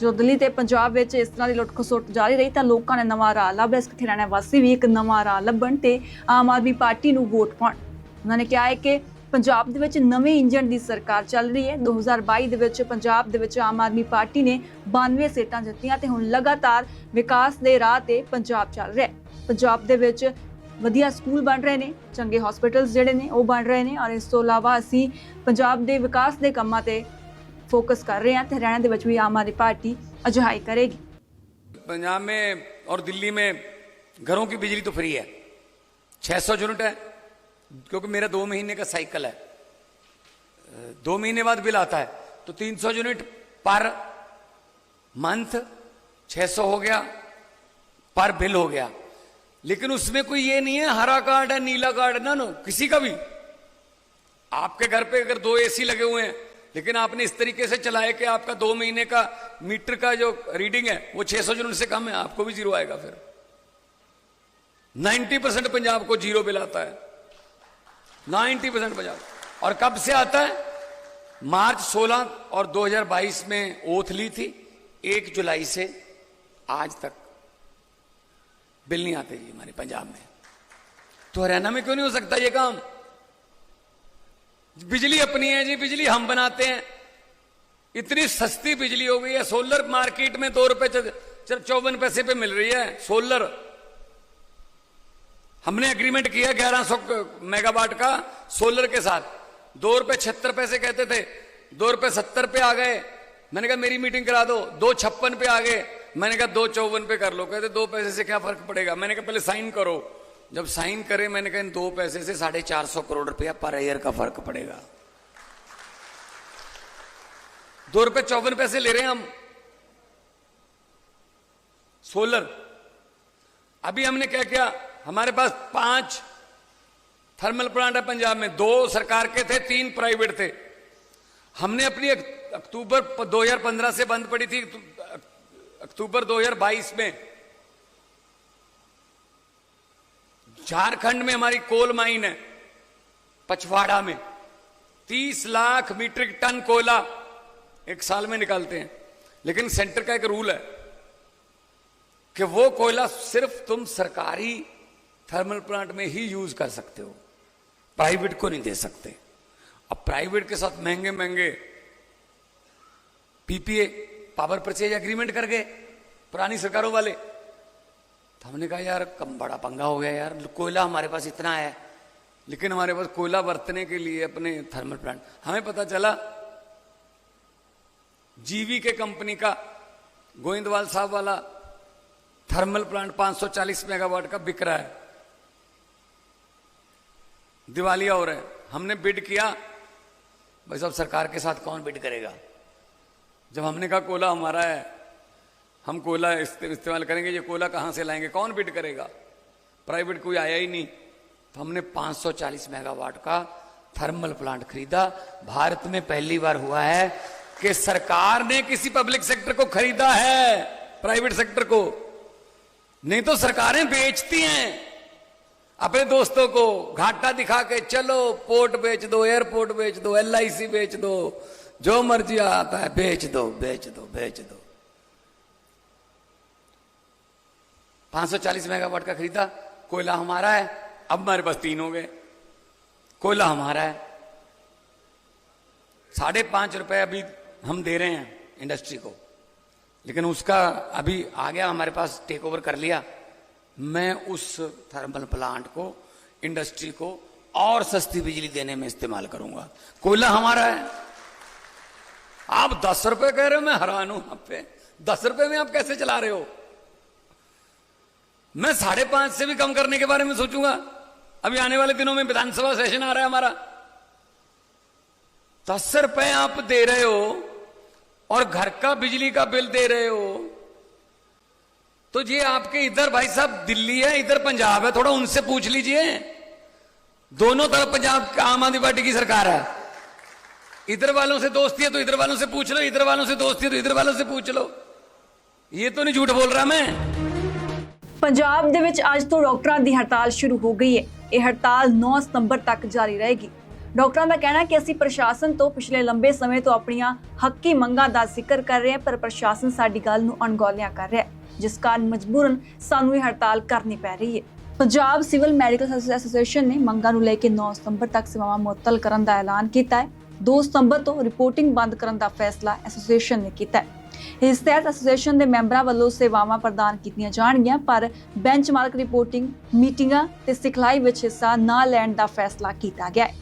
ਜੋ ਦਿੱਲੀ ਤੇ ਪੰਜਾਬ ਵਿੱਚ ਇਸ ਤਰ੍ਹਾਂ ਦੀ ਲੁੱਟ ਖਸੁੱਟ ਜਾਰੀ ਰਹੀ ਤਾਂ ਲੋਕਾਂ ਨੇ ਨਵਾਂ ਰਾਹ ਲੱਭਿਆ ਇਸ ਹਰਿਆਣਾ ਵਾਸੀ ਵੀ ਇੱਕ ਨਵਾਂ ਰਾਹ ਲੱਭਣ ਤੇ ਆਮ ਆਦਮੀ ਪਾਰਟੀ ਨੂੰ ਵੋਟ ਪਾਉਣ। ਉਹਨਾਂ ਨੇ ਕਿਹਾ ਹੈ ਕਿ ਪੰਜਾਬ ਦੇ ਵਿੱਚ ਨਵੇਂ ਇੰਜਨ ਦੀ ਸਰਕਾਰ ਚੱਲ ਰਹੀ ਹੈ 2022 ਦੇ ਵਿੱਚ ਪੰਜਾਬ ਦੇ ਵਿੱਚ ਆਮ ਆਦਮੀ ਪਾਰਟੀ ਨੇ 92 ਸੀਟਾਂ ਜਿੱਤੀਆਂ ਤੇ ਹੁਣ ਲਗਾਤਾਰ ਵਿਕਾਸ ਦੇ ਰਾਹ ਤੇ ਪੰਜਾਬ ਚੱਲ ਰਿਹਾ ਹੈ ਪੰਜਾਬ ਦੇ ਵਿੱਚ ਵਧੀਆ ਸਕੂਲ ਬਣ ਰਹੇ ਨੇ ਚੰਗੇ ਹਸਪੀਟਲਸ ਜਿਹੜੇ ਨੇ ਉਹ ਬਣ ਰਹੇ ਨੇ ਔਰ ਇਸ ਤੋਂ ਇਲਾਵਾ ਅਸੀਂ ਪੰਜਾਬ ਦੇ ਵਿਕਾਸ ਦੇ ਕੰਮਾਂ ਤੇ ਫੋਕਸ ਕਰ ਰਹੇ ਹਾਂ ਤੇ ਹਰਿਆਣਾ ਦੇ ਵਿੱਚ ਵੀ ਆਮ ਆਦਮੀ ਪਾਰਟੀ ਅਜਿਹਾਈ ਕਰੇਗੀ पंजाब में और दिल्ली में घरों की बिजली तो फ्री है 600 यूनिट है क्योंकि मेरा दो महीने का साइकिल है। दो महीने बाद बिल आता है तो 300 यूनिट पर मंथ 600 हो गया, पर बिल हो गया। लेकिन उसमें कोई ये नहीं है, हरा कार्ड है, नीला कार्ड है, ना, नो, किसी का भी। आपके घर पे अगर दो एसी लगे हुए हैं, लेकिन आपने इस तरीके से चलाया कि आपका दो महीने का मीटर का जो रीडिंग है, वो 600 यूनिट से कम है, आपको भी ज़ीरो आएगा फिर। 90 परसेंट पंजाब को ज़ीरो बिल आता है। 90 परसेंट पंजाब और कब से आता है? मार्च 16 और 2022 में ओथ ली थी, एक जुलाई से आज तक। बिल नहीं आते जी हमारे पंजाब में। तो हरियाणा में क्यों नहीं हो सकता ये काम? बिजली अपनी है जी, बिजली हम बनाते हैं। इतनी सस्ती बिजली हो गई है, सोलर मार्केट में दो रुपए चौवन पैसे पे मिल रही है सोलर। हमने एग्रीमेंट किया 1100 मेगावाट का सोलर के साथ। दो रुपए छिहत्तर पैसे कहते थे, दो रुपए सत्तर पे आ गए। मैंने कहा, मेरी मीटिंग करा दो। दो छप्पन पे आ गए। मैंने कहा, दो चौवन पे कर लो। कहते, दो पैसे से क्या फ़र्क पड़ेगा? मैंने कहा, पहले साइन करो। जब साइन करे, मैंने कहा, इन दो पैसे से साढ़े चार सौ करोड़ रुपया पर ईयर का फ़र्क पड़ेगा। दो रुपए चौवन पैसे ले रहे हैं हम। सोलर अभी हमने क्या किया? हमारे पास पाँच थर्मल प्लांट है पंजाब में। दो सरकार के थे, तीन प्राइवेट थे। हमने अपनी अक- अक्टूबर प- 2015 से बंद पड़ी थी, अक्टू- अक्टूबर 2022 में। झारखंड में हमारी कोल माइन है पचवाड़ा में। 30 लाख मीट्रिक टन कोयला एक साल में निकालते हैं। लेकिन सेंटर का एक रूल है कि वो कोयला सिर्फ़ तुम सरकारी थर्मल प्लांट में ही यूज़ कर सकते हो। प्राइवेट को नहीं दे सकते। अब प्राइवेट के साथ महँगे महँगे पीपीए, पावर परचेज एग्रीमेंट कर गए पुरानी सरकारों वाले। तो हमने कहा, यार, कम बड़ा पंगा हो गया यार। कोयला हमारे पास इतना है, लेकिन हमारे पास कोयला बरतने के लिए अपने थर्मल प्लांट। हमें पता चला, जीवी के कंपनी का गोविंदवाल साहब वाला थर्मल प्लांट 540 मेगावाट का बिक रहा है। दिवालिया हो रहा है। हमने बिड किया, भाई साहब, सरकार के साथ कौन बिड करेगा? जब हमने कहा कोला हमारा है, हम कोला इस्तेमाल करेंगे, ये कोयला कहाँ से लाएँगे? कौन बिड करेगा? प्राइवेट कोई आया ही नहीं। तो हमने 540 मेगावाट का थर्मल प्लांट खरीदा। भारत में पहली बार हुआ है कि सरकार ने किसी पब्लिक सेक्टर को खरीदा है प्राइवेट सेक्टर को। नहीं तो सरकारें बेचती हैं। अपने दोस्तों को घाटा दिखा के चलो, पोर्ट बेच दो, एयरपोर्ट बेच दो, एलआईसी बेच दो, जो मर्ज़ी आता है, बेच दो बेच दो बेच दो। 540 मेगावाट का खरीदा, कोयला हमारा है, अब हमारे पास तीन हो गए। कोयला हमारा है। साढ़े पाँच रुपए अभी हम दे रहे हैं, इंडस्ट्री को। लेकिन उसका अभी आ गया, हमारे पास टेक ओवर कर लिया। मैं उस थर्मल प्लांट को इंडस्ट्री को और सस्ती बिजली देने में इस्तेमाल करूँगा। कोयला हमारा है। आप दस रुपए कह रहे हो, मैं हैरान हूँ आप पे। दस रुपए में आप कैसे चला रहे हो? मैं साढ़े पाँच से भी कम करने के बारे में सोचूँगा। अभी आने वाले दिनों में विधानसभा सेशन आ रहा है हमारा। दस रुपए आप दे रहे हो और घर का बिजली का बिल दे रहे हो। तो ये आपके इधर भाई साहब दिल्ली है इधर पंजाब है थोड़ा उनसे पूछ लीजिए दोनों तरफ पंजाब का आम आदमी पार्टी की सरकार है इधर वालों से दोस्ती है तो इधर वालों से पूछ लो इधर वालों से दोस्ती है तो इधर वालों से पूछ लो ये तो नहीं झूठ बोल रहा मैं ਪੰਜਾਬ ਦੇ ਵਿੱਚ ਅੱਜ ਤੋਂ ਡਾਕਟਰਾਂ ਦੀ ਹੜਤਾਲ ਸ਼ੁਰੂ ਹੋ ਗਈ ਹੈ ਇਹ ਹੜਤਾਲ 9 ਸਤੰਬਰ ਤੱਕ ਜਾਰੀ ਰਹੇਗੀ ਡਾਕਟਰਾਂ ਦਾ ਕਹਿਣਾ ਹੈ ਕਿ ਅਸੀਂ ਪ੍ਰਸ਼ਾਸਨ ਤੋਂ ਪਿਛਲੇ ਲੰਬੇ ਸਮੇਂ ਤੋਂ ਆਪਣੀਆਂ ਹੱਕੀ ਮੰਗਾਂ ਦਾ ਜ਼ਿਕਰ ਕਰ ਰਹੇ ਹਾਂ, ਪਰ ਪ੍ਰਸ਼ਾਸਨ ਸਾਡੀ ਗੱਲ ਨੂੰ ਅਣਗੌਲਿਆ ਕਰ ਰਿਹਾ ਹੈ, ਜਿਸ ਕਾਰਨ ਮਜਬੂਰਨ ਸਾਨੂੰ ਇਹ ਹੜਤਾਲ ਕਰਨੀ ਪੈ ਰਹੀ ਹੈ। ਪੰਜਾਬ ਸਿਵਲ ਮੈਡੀਕਲ ਐਸੋਸੀਏਸ਼ਨ ਨੇ ਮੰਗਾਂ ਨੂੰ ਲੈ ਕੇ 9 ਸਤੰਬਰ ਤੱਕ ਸੇਵਾਵਾਂ ਮੁਅੱਤਲ ਕਰਨ ਦਾ ਐਲਾਨ ਕੀਤਾ ਹੈ। 2 ਸਤੰਬਰ ਤੋਂ ਰਿਪੋਰਟਿੰਗ ਬੰਦ ਕਰਨ ਦਾ ਫੈਸਲਾ ਐਸੋਸੀਏਸ਼ਨ ਨੇ ਕੀਤਾ ਹੈ। ਇਸ ਤਹਿਤ ਐਸੋਸੀਏਸ਼ਨ ਦੇ ਮੈਂਬਰਾਂ ਵੱਲੋਂ ਸੇਵਾਵਾਂ ਪ੍ਰਦਾਨ ਕੀਤੀਆਂ ਜਾਣਗੀਆਂ, ਪਰ ਬੈਂਚਮਾਰਕ ਰਿਪੋਰਟਿੰਗ, ਮੀਟਿੰਗਾਂ ਤੇ ਸਿਖਲਾਈ ਵਿੱਚ ਹਿੱਸਾ ਨਾ ਲੈਣ ਦਾ ਫੈਸਲਾ ਕੀਤਾ ਗਿਆ ਹੈ।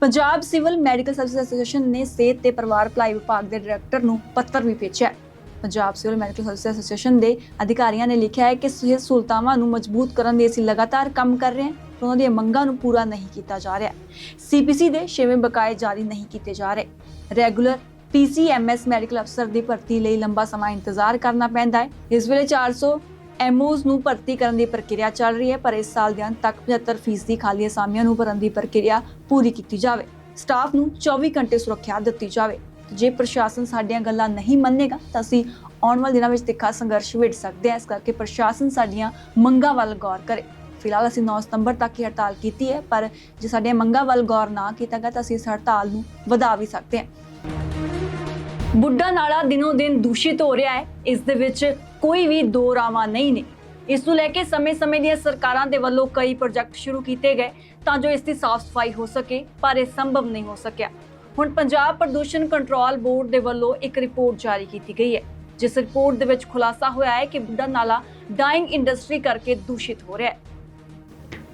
Punjab civil medical service association ਨੇ ਸਿਹਤ ਤੇ ਪਰਿਵਾਰ ਭਲਾਈ ਵਿਭਾਗ ਦੇ ਡਾਇਰੈਕਟਰ ਨੂੰ ਪੱਤਰ ਵੀ ਭੇਜਿਆ ਹੈ। Punjab civil medical service association ਦੇ ਅਧਿਕਾਰੀਆਂ ਨੇ ਲਿਖਿਆ ਹੈ ਕਿ ਸਿਹਤ ਸਹੂਲਤਾਵਾਂ ਨੂੰ ਮਜ਼ਬੂਤ ਕਰਨ ਲਈ ਅਸੀਂ ਲਗਾਤਾਰ ਕੰਮ ਕਰ ਰਹੇ ਹਾਂ ਪਰ ਉਹਨਾਂ ਦੀਆਂ ਮੰਗਾਂ ਨੂੰ ਪੂਰਾ ਨਹੀਂ ਕੀਤਾ ਜਾ ਰਿਹਾ। ਸੀਪੀਸੀ ਦੇ ਛੇਵੇਂ ਬਕਾਏ ਜਾਰੀ ਨਹੀਂ ਕੀਤੇ ਜਾ ਰਹੇ। ਰੈਗੂਲਰ ਪੀਸੀਐਮਐਸ ਮੈਡੀਕਲ ਅਫਸਰ ਦੀ ਭਰਤੀ ਲਈ ਲੰਬਾ ਸਮਾਂ ਇੰਤਜ਼ਾਰ ਕਰਨਾ ਪੈਂਦਾ ਹੈ। ਇਸ ਵੇਲੇ 400 ਐਮਓਜ਼ ਨੂੰ ਭਰਤੀ ਕਰਨ ਦੀ ਪ੍ਰਕਿਰਿਆ ਚੱਲ ਰਹੀ ਹੈ, ਪਰ ਇਸ ਸਾਲ ਦੇ ਅੰਤ ਤੱਕ 75% ਦੀ ਖਾਲੀ ਅਸਾਮੀਆਂ ਨੂੰ ਭਰਨ ਦੀ ਪ੍ਰਕਿਰਿਆ ਪੂਰੀ ਕੀਤੀ ਜਾਵੇ। ਸਟਾਫ ਨੂੰ 24 ਘੰਟੇ ਸੁਰੱਖਿਆ ਦਿੱਤੀ ਜਾਵੇ। ਜੇ ਪ੍ਰਸ਼ਾਸਨ ਸਾਡੀਆਂ ਗੱਲਾਂ ਨਹੀਂ ਮੰਨੇਗਾ, ਤਾਂ ਅਸੀਂ ਆਉਣ ਵਾਲੇ ਦਿਨਾਂ ਵਿੱਚ ਤਿੱਖਾ ਸੰਘਰਸ਼ ਵਿੱਢ ਸਕਦੇ ਹਾਂ। ਇਸ ਕਰਕੇ ਪ੍ਰਸ਼ਾਸਨ ਸਾਡੀਆਂ ਮੰਗਾਂ ਵੱਲ ਗੌਰ ਕਰੇ। ਫਿਲਹਾਲ ਅਸੀਂ 9 ਸਤੰਬਰ ਤੱਕ ਹੀ ਹੜਤਾਲ ਕੀਤੀ ਹੈ, ਪਰ ਜੇ ਸਾਡੀਆਂ ਮੰਗਾਂ ਵੱਲ ਗੌਰ ਨਾ ਕੀਤਾ ਗਿਆ, ਤਾਂ ਅਸੀਂ ਇਸ ਹੜਤਾਲ ਨੂੰ ਵਧਾ ਵੀ ਸਕਦੇ ਹਾਂ। ਬੁੱਢਾ ਨਾਲਾ ਦਿਨੋ ਦਿਨ ਦੂਸ਼ਿਤ ਹੋ ਰਿਹਾ ਹੈ। ਇਸ ਦੇ ਵਿੱਚ ਕੋਈ ਵੀ ਦੋ ਰਾਵਾਂ ਨਹੀਂ ਨੇ। ਇਸ ਨੂੰ ਲੈ ਕੇ ਸਮੇਂ-ਸਮੇਂ ਦੀਆਂ ਸਰਕਾਰਾਂ ਦੇ ਵੱਲੋਂ ਕਈ ਪ੍ਰੋਜੈਕਟ ਸ਼ੁਰੂ ਕੀਤੇ ਗਏ ਤਾਂ ਜੋ ਇਸ ਦੀ ਸਾਫ਼ ਸਫ਼ਾਈ ਹੋ ਸਕੇ, ਪਰ ਇਹ ਸੰਭਵ ਨਹੀਂ ਹੋ ਸਕਿਆ। ਹੁਣ ਪੰਜਾਬ ਪ੍ਰਦੂਸ਼ਣ ਕੰਟਰੋਲ ਬੋਰਡ ਦੇ ਵੱਲੋਂ ਇੱਕ ਰਿਪੋਰਟ ਜਾਰੀ ਕੀਤੀ ਗਈ ਹੈ। ਜਿਸ ਰਿਪੋਰਟ ਦੇ ਵਿੱਚ ਖੁਲਾਸਾ ਹੋਇਆ ਹੈ ਕਿ ਬੁੱਢਾ ਨਾਲਾ ਡਾਈਂਗ ਇੰਡਸਟਰੀ ਕਰਕੇ ਦੂਸ਼ਿਤ ਹੋ ਰਿਹਾ ਹੈ।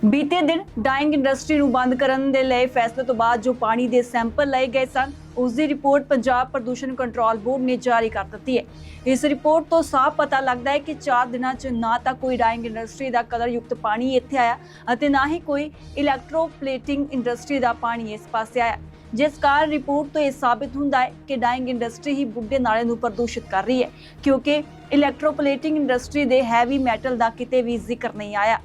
ਬੀਤੇ ਦਿਨ ਡਾਈਂਗ ਇੰਡਸਟਰੀ ਨੂੰ ਬੰਦ ਕਰਨ ਦੇ ਲਈ ਫੈਸਲੇ ਤੋਂ ਬਾਅਦ ਜੋ ਪਾਣੀ ਦੇ ਸੈਂਪਲ ਲਏ ਗਏ ਸਨ, ਉਸ ਦੀ ਰਿਪੋਰਟ ਪੰਜਾਬ ਪ੍ਰਦੂਸ਼ਣ ਕੰਟਰੋਲ ਬੋਰਡ ਨੇ ਜਾਰੀ ਕਰ ਦਿੱਤੀ ਹੈ। ਇਸ ਰਿਪੋਰਟ ਤੋਂ ਸਾਫ਼ ਪਤਾ ਲੱਗਦਾ ਹੈ ਕਿ 4 ਦਿਨਾਂ 'ਚ ਨਾ ਤਾਂ ਕੋਈ ਡਾਈਂਗ ਇੰਡਸਟਰੀ ਦਾ ਕਲਰਯੁਕਤ ਪਾਣੀ ਇੱਥੇ ਆਇਆ ਅਤੇ ਨਾ ਹੀ ਕੋਈ ਇਲੈਕਟ੍ਰੋਪਲੇਟਿੰਗ ਇੰਡਸਟਰੀ ਦਾ ਪਾਣੀ ਇਸ ਪਾਸੇ ਆਇਆ। ਜਿਸ ਕਾਰਨ ਰਿਪੋਰਟ ਤੋਂ ਇਹ ਸਾਬਿਤ ਹੁੰਦਾ ਹੈ ਕਿ ਡਾਈਂਗ ਇੰਡਸਟਰੀ ਹੀ ਬੁੱਢੇ ਨਾਲੇ ਨੂੰ ਪ੍ਰਦੂਸ਼ਿਤ ਕਰ ਰਹੀ ਹੈ, ਕਿਉਂਕਿ ਇਲੈਕਟ੍ਰੋਪਲੇਟਿੰਗ ਇੰਡਸਟਰੀ ਦੇ ਹੈਵੀ ਮੈਟਲ ਦਾ ਕਿਤੇ ਵੀ ਜ਼ਿਕਰ ਨਹੀਂ ਆਇਆ।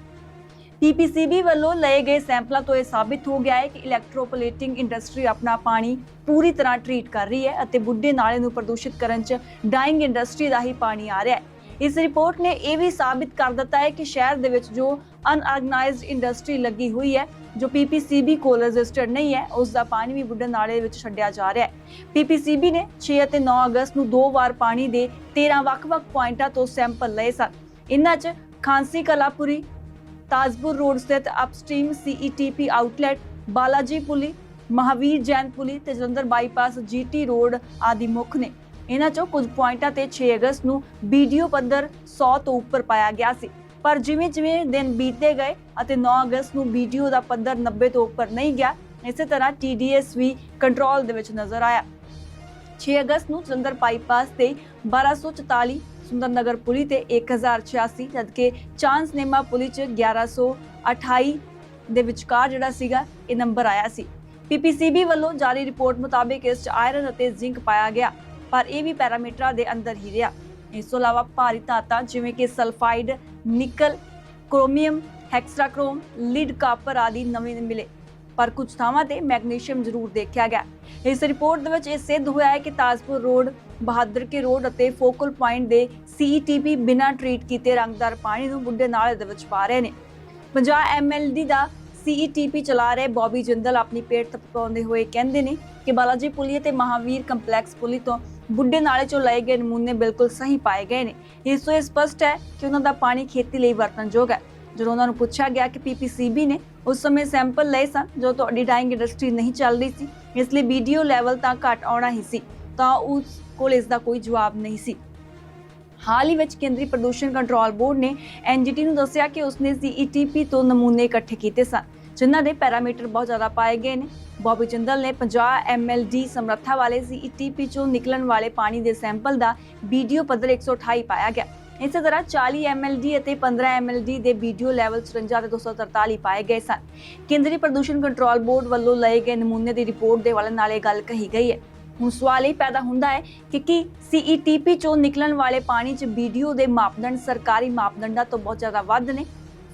ਪੀਪੀਸੀਬੀ ਵੱਲੋਂ ਲਏ ਗਏ ਸੈਂਪਲਾਂ ਤੋਂ ਇਹ ਸਾਬਿਤ ਹੋ ਗਿਆ ਹੈ ਕਿ ਇਲੈਕਟ੍ਰੋਪੋਲੇਟਿੰਗ ਇੰਡਸਟਰੀ ਆਪਣਾ ਪਾਣੀ ਪੂਰੀ ਤਰ੍ਹਾਂ ਟਰੀਟ ਕਰ ਰਹੀ ਹੈ ਅਤੇ ਬੁੱਢੇ ਨਾਲੇ ਨੂੰ ਪ੍ਰਦੂਸ਼ਿਤ ਕਰਨ 'ਚ ਡਾਈਂਗ ਇੰਡਸਟਰੀ ਦਾ ਹੀ ਪਾਣੀ ਆ ਰਿਹਾ ਹੈ। ਇਸ ਰਿਪੋਰਟ ਨੇ ਇਹ ਵੀ ਸਾਬਿਤ ਕਰ ਦਿੱਤਾ ਹੈ ਕਿ ਸ਼ਹਿਰ ਦੇ ਵਿੱਚ ਜੋ ਅਨਆਰਗੇਨਾਈਜ਼ਡ ਇੰਡਸਟਰੀ ਲੱਗੀ ਹੋਈ ਹੈ, ਜੋ ਪੀਪੀਸੀਬੀ ਕੋਲ ਰਜਿਸਟਰਡ ਨਹੀਂ ਹੈ, ਉਸ ਦਾ ਪਾਣੀ ਵੀ ਬੁੱਢੇ ਨਾਲੇ ਵਿੱਚ ਛੱਡਿਆ ਜਾ ਰਿਹਾ ਹੈ। ਪੀਪੀਸੀਬੀ ਨੇ 6 ਅਤੇ 9 ਅਗਸਤ ਨੂੰ ਦੋ ਵਾਰ ਪਾਣੀ ਦੇ 13 ਵੱਖ-ਵੱਖ ਪੁਆਇੰਟਾਂ ਤੋਂ ਸੈਂਪਲ ਲਏ ਸਨ। ਇਨ੍ਹਾਂ 'ਚ ਖਾਂਸੀ, ਕਲਾਪੁਰੀ ਤਾਜਪੁਰ ਰੋਡ ਸਥਿਤ ਅਪਸਟ੍ਰੀਮ ਸੀਈਟੀਪੀ ਆਊਟਲੈਟ ਬਾਲਾਜੀ ਪੁਲੀ ਮਹਾਵੀਰ ਜੈਨ ਪੁਲੀ ਤੇ ਜਲੰਧਰ ਬਾਈਪਾਸ ਜੀਟੀ ਰੋਡ ਆਦਿ ਮੁੱਖ ਨੇ ਇਹਨਾਂ ਚੋਂ ਕੁਝ ਪੁਆਇੰਟਾਂ ਤੇ 6 ਅਗਸਤ ਨੂੰ ਵੀਡੀਓ ਪੱਧਰ 100 ਤੋਂ ਉੱਪਰ ਪਾਇਆ ਗਿਆ ਸੀ ਪਰ ਜਿਵੇਂ ਜਿਵੇਂ ਦਿਨ ਬੀਤਦੇ ਗਏ ਅਤੇ 9 ਅਗਸਤ ਨੂੰ ਵੀਡੀਓ ਦਾ ਪੱਧਰ 90 ਤੋਂ ਉੱਪਰ ਨਹੀਂ ਗਿਆ ਇਸੇ ਤਰ੍ਹਾਂ TDS ਵੀ ਕੰਟਰੋਲ ਦੇ ਵਿੱਚ ਨਜ਼ਰ ਆਇਆ 6 ਅਗਸਤ ਨੂੰ ਜਲੰਧਰ ਬਾਈਪਾਸ ਤੇ 1244 ਸੁੰਦਰ ਪੁਲੀ ਤੇ 1086 ਜਦਕਿ ਚਾਂਸ ਨੇਮਾ ਪੁਲੀ ਚ 1128 ਦੇ ਵਿਚਕਾਰ ਜਿਹੜਾ ਸੀਗਾ ਇਹ ਨੰਬਰ ਆਇਆ ਸੀ ਪੀਪੀਸੀਬੀ ਵੱਲੋਂ ਜਾਰੀ ਰਿਪੋਰਟ ਮੁਤਾਬਕ ਇਸ ਚ ਆਇਰਨ ਅਤੇ ਜ਼ਿੰਕ ਪਾਇਆ ਗਿਆ ਪਰ ਇਹ ਵੀ ਪੈਰਾਮੀਟਰਾਂ ਦੇ ਅੰਦਰ ਹੀ ਰਿਹਾ ਇਸ ਤੋਂ ਇਲਾਵਾ ਭਾਰੀ ਧਾਤਾਂ ਜਿਵੇਂ ਕਿ ਸਲਫਾਈਡ ਨਿਕਲ ਕ੍ਰੋਮੀਅਮ ਹੈਕਸਾਕ੍ਰੋਮ ਲੀਡ ਕਾਪਰ ਆਦਿ ਨਵੇਂ ਮਿਲੇ ਪਰ ਕੁਝ ਥਾਵਾਂ ਤੇ ਮੈਗਨੀਸ਼ੀਅਮ ਜ਼ਰੂਰ ਦੇਖਿਆ ਗਿਆ ਇਸ ਰਿਪੋਰਟ ਦੇ ਵਿੱਚ ਇਹ ਸਿੱਧ ਹੋਇਆ ਹੈ ਕਿ ਤਾਜਪੁਰ ਰੋਡ ਬਹਾਦਰ ਕੇ ਰੋਡ ਅਤੇ ਫੋਕਲ ਪੁਆਇੰਟ ਦੇ ਸੀਈਟੀਪੀ ਬਿਨਾਂ ਟਰੀਟ ਕੀਤੇ ਰੰਗਦਾਰ ਪਾਣੀ ਨੂੰ ਬੁੱਢੇ ਨਾਲੇ ਦੇ ਵਿੱਚ ਪਾ ਰਹੇ ਨੇ। 50 ਐਮਐਲਡੀ ਦਾ ਸੀਈਟੀਪੀ ਚਲਾ ਰਹੇ ਬੌਬੀ ਜਿੰਦਲ ਆਪਣੀ ਪੇਟ ਤਪਕਾਉਂਦੇ ਹੋਏ ਕਹਿੰਦੇ ਨੇ ਕਿ ਬਾਲਾਜੀ ਪੁਲੀ ਤੇ ਮਹਾਵੀਰ ਕੰਪਲੈਕਸ ਪੁਲੀ ਤੋਂ ਬੁੱਢੇ ਨਾਲੇ ਚੋਂ ਲਏ ਗਏ ਨਮੂਨੇ ਬਿਲਕੁਲ ਸਹੀ ਪਾਏ ਗਏ ਨੇ। ਇਸ ਤੋਂ ਇਹ ਸਪਸ਼ਟ ਹੈ ਕਿ ਉਹਨਾਂ ਦਾ ਪਾਣੀ ਖੇਤੀ ਲਈ ਵਰਤਣਯੋਗ ਹੈ। ਜਦੋਂ ਉਹਨਾਂ ਨੂੰ ਪੁੱਛਿਆ ਗਿਆ ਕਿ ਪੀਪੀਸੀਬੀ ਨੇ ਉਸ ਸਮੇਂ ਸੈਂਪਲ ਲਏ ਸਨ ਜੋ ਤੁਹਾਡੀ ਡਾਈਂਗ ਇੰਡਸਟਰੀ ਨਹੀਂ ਚੱਲ ਰਹੀ ਸੀ, ਇਸ ਲਈ ਵੀਡੀਓ ਲੈਵਲ ਤਾਂ ਘੱਟ ਆਉਣਾ ਹੀ ਸੀ। ਤਾਂ ਉਸ ਕੋਲ ਇਸ ਦਾ ਕੋਈ ਜਵਾਬ ਨਹੀਂ ਸੀ। ਹਾਲ ਹੀ ਵਿੱਚ ਕੇਂਦਰੀ ਪ੍ਰਦੂਸ਼ਣ ਕੰਟਰੋਲ ਬੋਰਡ ਨੇ ਐਨਜੀਟੀ ਨੂੰ ਦੱਸਿਆ ਕਿ ਉਸਨੇ ਸੀਈਟੀਪੀ ਤੋਂ ਨਮੂਨੇ ਇਕੱਠੇ ਕੀਤੇ ਸਨ, ਜਿਨ੍ਹਾਂ ਦੇ ਪੈਰਾਮੀਟਰ ਬਹੁਤ ਜ਼ਿਆਦਾ ਪਾਏ ਗਏ ਨੇ। ਬੌਬੀ ਚੰਦਲ ਨੇ 50 ਐਮਐਲਡੀ ਸਮਰੱਥਾ ਵਾਲੇ ਸੀਈਟੀਪੀ ਚੋਂ ਨਿਕਲਣ ਵਾਲੇ ਪਾਣੀ ਦੇ ਸੈਂਪਲ ਦਾ ਵੀਡੀਓ ਪੱਧਰ 128 ਪਾਇਆ ਗਿਆ। ਇਸੇ ਤਰ੍ਹਾਂ 40 ਐਮਐਲਡੀ ਅਤੇ 15 ਐਮਐਲਡੀ ਦੇ ਵੀਡੀਓ ਲੈਵਲ 54 ਤੇ 243 ਪਾਏ ਗਏ ਸਨ। ਕੇਂਦਰੀ ਪ੍ਰਦੂਸ਼ਣ ਕੰਟਰੋਲ ਬੋਰਡ ਵੱਲੋਂ ਲਏ ਗਏ ਨਮੂਨੇ ਦੀ ਰਿਪੋਰਟ ਦੇ ਵਾਲੇ ਨਾਲ ਇਹ ਗੱਲ ਕਹੀ ਗਈ ਹੈ। ਹੁਣ ਸਵਾਲ ਇਹ ਪੈਦਾ ਹੁੰਦਾ ਹੈ ਕਿ ਕੀ ਸੀਈਟੀਪੀ ਚੋਂ ਨਿਕਲਣ ਵਾਲੇ ਪਾਣੀ 'ਚ ਵੀਡੀਓ ਦੇ ਮਾਪਦੰਡ ਸਰਕਾਰੀ ਮਾਪਦੰਡਾਂ ਤੋਂ ਬਹੁਤ ਜ਼ਿਆਦਾ ਵੱਧ ਨੇ।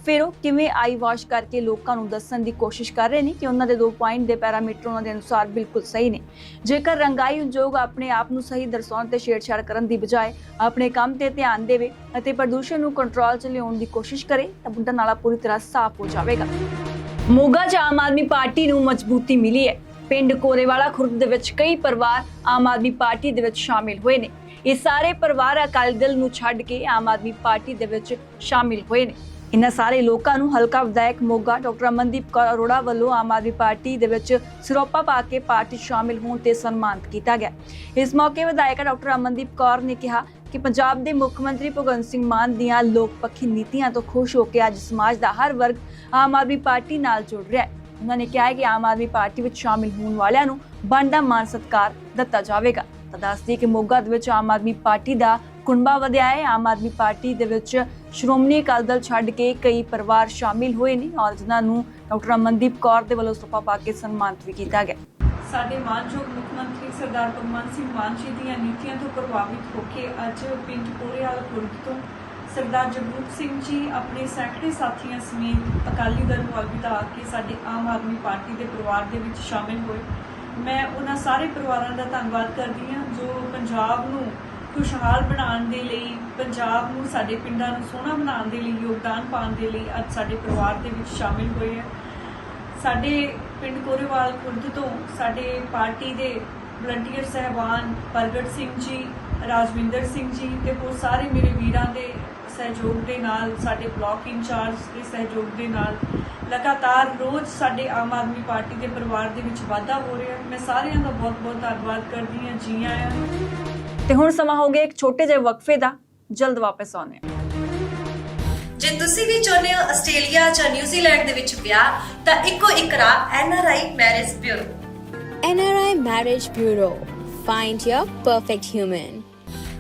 ਫਿਰ ਉਹ ਕਿਵੇਂ ਆਈ ਵਾਸ਼ ਕਰਕੇ ਲੋਕਾਂ ਨੂੰ ਦੱਸਣ ਦੀ ਕੋਸ਼ਿਸ਼ ਕਰ ਰਹੇ ਨੇ ਕਿ ਉਹਨਾਂ ਦੇ ਦੋ ਪੁਆਇੰਟ ਦੇ ਪੈਰਾਮੀਟਰ ਉਹਨਾਂ ਦੇ ਅਨੁਸਾਰ ਬਿਲਕੁਲ ਸਹੀ ਨੇ। ਜੇਕਰ ਰੰਗਾਈ ਉਦਯੋਗ ਆਪਣੇ ਆਪ ਨੂੰ ਸਹੀ ਦਰਸਾਉਣ ਤੇ ਛੇੜਛਾੜ ਕਰਨ ਦੀ ਬਜਾਏ ਆਪਣੇ ਕੰਮ ਤੇ ਧਿਆਨ ਦੇਵੇ ਅਤੇ ਪ੍ਰਦੂਸ਼ਣ ਨੂੰ ਕੰਟਰੋਲ 'ਚ ਲਿਆਉਣ ਦੀ ਕੋਸ਼ਿਸ਼ ਕਰੇ, ਤਾਂ ਬੁੱਢਾ ਨਾਲਾ ਪੂਰੀ ਤਰ੍ਹਾਂ ਸਾਫ਼ ਹੋ ਜਾਵੇਗਾ। ਮੋਗਾ 'ਚ ਆਮ ਆਦਮੀ ਪਾਰਟੀ ਨੂੰ ਮਜ਼ਬੂਤੀ ਮਿਲੀ ਹੈ। ਪਿੰਡ ਕੋਰੇਵਾਲਾ ਖੁਰਦ ਦੇ ਵਿੱਚ ਕਈ ਪਰਿਵਾਰ ਆਮ ਆਦਮੀ ਪਾਰਟੀ ਦੇ ਵਿੱਚ ਸ਼ਾਮਿਲ ਹੋਏ ਨੇ। ਇਹ ਸਾਰੇ ਪਰਿਵਾਰ ਅਕਾਲੀ ਦਲ ਨੂੰ ਛੱਡ ਕੇ ਆਮ ਆਦਮੀ ਪਾਰਟੀ ਦੇ ਵਿੱਚ ਸ਼ਾਮਿਲ ਹੋਏ ਨੇ। ਇਨ੍ਹਾਂ ਸਾਰੇ ਲੋਕਾਂ ਨੂੰ ਹਲਕਾ ਵਿਧਾਇਕ ਮੋਗਾ ਡਾਕਟਰ ਅਮਨਦੀਪ ਕੌਰ ਅਰੋੜਾ ਵੱਲੋਂ ਆਮ ਆਦਮੀ ਪਾਰਟੀ ਦੇ ਵਿੱਚ ਸਿਰੋਪਾ ਪਾ ਕੇ ਪਾਰਟੀ ਸ਼ਾਮਿਲ ਹੋਣ ਤੇ ਸਨਮਾਨਿਤ ਕੀਤਾ ਗਿਆ। ਇਸ ਮੌਕੇ ਵਿਧਾਇਕ ਡਾਕਟਰ ਅਮਨਦੀਪ ਕੌਰ ਨੇ ਕਿਹਾ ਕਿ ਪੰਜਾਬ ਦੇ ਮੁੱਖ ਮੰਤਰੀ ਭਗਵੰਤ ਸਿੰਘ ਮਾਨ ਦੀਆਂ ਲੋਕ ਪੱਖੀ ਨੀਤੀਆਂ ਤੋਂ ਖੁਸ਼ ਹੋ ਕੇ ਅੱਜ ਸਮਾਜ ਦਾ ਹਰ ਵਰਗ ਆਮ ਆਦਮੀ ਪਾਰਟੀ ਨਾਲ ਜੁੜ ਰਿਹਾ ਹੈ। ਉਹਨਾਂ ਨੇ ਕਿਹਾ ਹੈ ਕਿ ਆਮ ਆਦਮੀ ਪਾਰਟੀ ਵਿੱਚ ਸ਼ਾਮਿਲ ਹੋਣ ਵਾਲਿਆਂ ਨੂੰ ਬਣਦਾ ਮਾਨ ਸਤਿਕਾਰ ਦਿੱਤਾ ਜਾਵੇਗਾ। ਤਾਂ ਦੱਸਦੀ ਕਿ ਮੋਗਾ ਦੇ ਵਿੱਚ ਆਮ ਆਦਮੀ ਪਾਰਟੀ ਦਾ ਕੁੰਬਾ ਵਧਿਆ ਹੈ। ਆਮ ਆਦਮੀ ਪਾਰਟੀ ਦੇ ਵਿੱਚ ਸ਼੍ਰੋਮਣੀ ਅਕਾਲੀ ਦਲ ਛੱਡ ਕੇ ਕਈ ਪਰਿਵਾਰ ਸ਼ਾਮਿਲ ਹੋਏ ਨੇ ਔਰ ਜਿਨ੍ਹਾਂ ਨੂੰ ਡਾਕਟਰ ਅਮਨਦੀਪ ਕੌਰ ਦੇ ਵੱਲੋਂ ਸੋਪਾ ਪਾ ਕੇ ਸਨਮਾਨਿਤ ਵੀ ਕੀਤਾ ਗਿਆ। ਸਾਡੇ ਮਾਨਯੋਗ ਮੁੱਖ ਮੰਤਰੀ ਸਰਦਾਰ ਭਗਵੰਤ ਸਿੰਘ ਮਾਨ ਜੀ ਦੀਆਂ ਨੀਤੀਆਂ ਤੋਂ ਪ੍ਰਭਾਵਿਤ ਹੋ ਕੇ ਅੱਜ ਪਿੰਡ ਕੋਰੇਵਾਲ ਖੁਰਦ ਤੋਂ ਸਰਦਾਰ ਜਗਰੂਪ ਸਿੰਘ ਜੀ ਆਪਣੇ ਸੈਕਟਰੀ ਸਾਥੀਆਂ ਸਮੇਤ ਅਕਾਲੀ ਦਲ ਨੂੰ ਅਲਵਿਦਾ ਕੇ ਸਾਡੇ ਆਮ ਆਦਮੀ ਪਾਰਟੀ ਦੇ ਪਰਿਵਾਰ ਦੇ ਵਿੱਚ ਸ਼ਾਮਿਲ ਹੋਏ। ਮੈਂ ਉਹਨਾਂ ਸਾਰੇ ਪਰਿਵਾਰਾਂ ਦਾ ਧੰਨਵਾਦ ਕਰਦੀ ਹਾਂ ਜੋ ਪੰਜਾਬ ਨੂੰ ਖੁਸ਼ਹਾਲ ਬਣਾਉਣ ਦੇ ਲਈ, ਪੰਜਾਬ ਨੂੰ ਸਾਡੇ ਪਿੰਡਾਂ ਨੂੰ ਸੋਹਣਾ ਬਣਾਉਣ ਦੇ ਲਈ, ਯੋਗਦਾਨ ਪਾਉਣ ਦੇ ਲਈ ਅੱਜ ਸਾਡੇ ਪਰਿਵਾਰ ਦੇ ਵਿੱਚ ਸ਼ਾਮਿਲ ਹੋਏ ਹੈ। ਸਾਡੇ ਪਿੰਡ ਕੋਰੇਵਾਲ ਖੁਰਦ ਤੋਂ ਸਾਡੇ ਪਾਰਟੀ ਦੇ ਵਲੰਟੀਅਰ ਸਹਿਬਾਨ ਪ੍ਰਗਟ ਸਿੰਘ ਜੀ, ਰਾਜਵਿੰਦਰ ਸਿੰਘ ਜੀ ਤੇ ਹੋਰ ਸਾਰੇ ਮੇਰੇ ਵੀਰਾਂ ਦੇ ਸਹਿਯੋਗ ਦੇ ਨਾਲ ਸਾਡੇ ਬਲਾਕ ਇੰਚਾਰਜ ਦੇ ਸਹਿਯੋਗ ਦੇ ਨਾਲ ਲਗਾਤਾਰ ਰੋਜ਼ ਸਾਡੇ ਆਮ ਆਦਮੀ ਪਾਰਟੀ ਦੇ ਪਰਿਵਾਰ ਦੇ ਵਿੱਚ ਵਾਧਾ ਹੋ ਰਿਹਾ ਹੈ। ਮੈਂ ਸਾਰਿਆਂ ਦਾ ਬਹੁਤ-ਬਹੁਤ ਧੰਨਵਾਦ ਕਰਦੀ ਹਾਂ ਜੀ ਆਇਆਂ ਨੂੰ। ਤੇ ਹੁਣ ਸਮਾਂ ਹੋ ਗਿਆ ਇੱਕ ਛੋਟੇ ਜਿਹੇ ਵਕਫੇ ਦਾ। ਜਲਦ ਵਾਪਸ ਆਉਂਦੇ ਹਾਂ। ਜੇ ਤੁਸੀਂ ਵੀ ਚਾਹੁੰਦੇ ਹੋ ਆਸਟ੍ਰੇਲੀਆ ਜਾਂ ਨਿਊਜ਼ੀਲੈਂਡ ਦੇ ਵਿੱਚ ਵਿਆਹ ਤਾਂ ਇੱਕੋ ਇੱਕ ਰਾਹ NRI marriage bureau. NRI Marriage Bureau. Find your perfect human.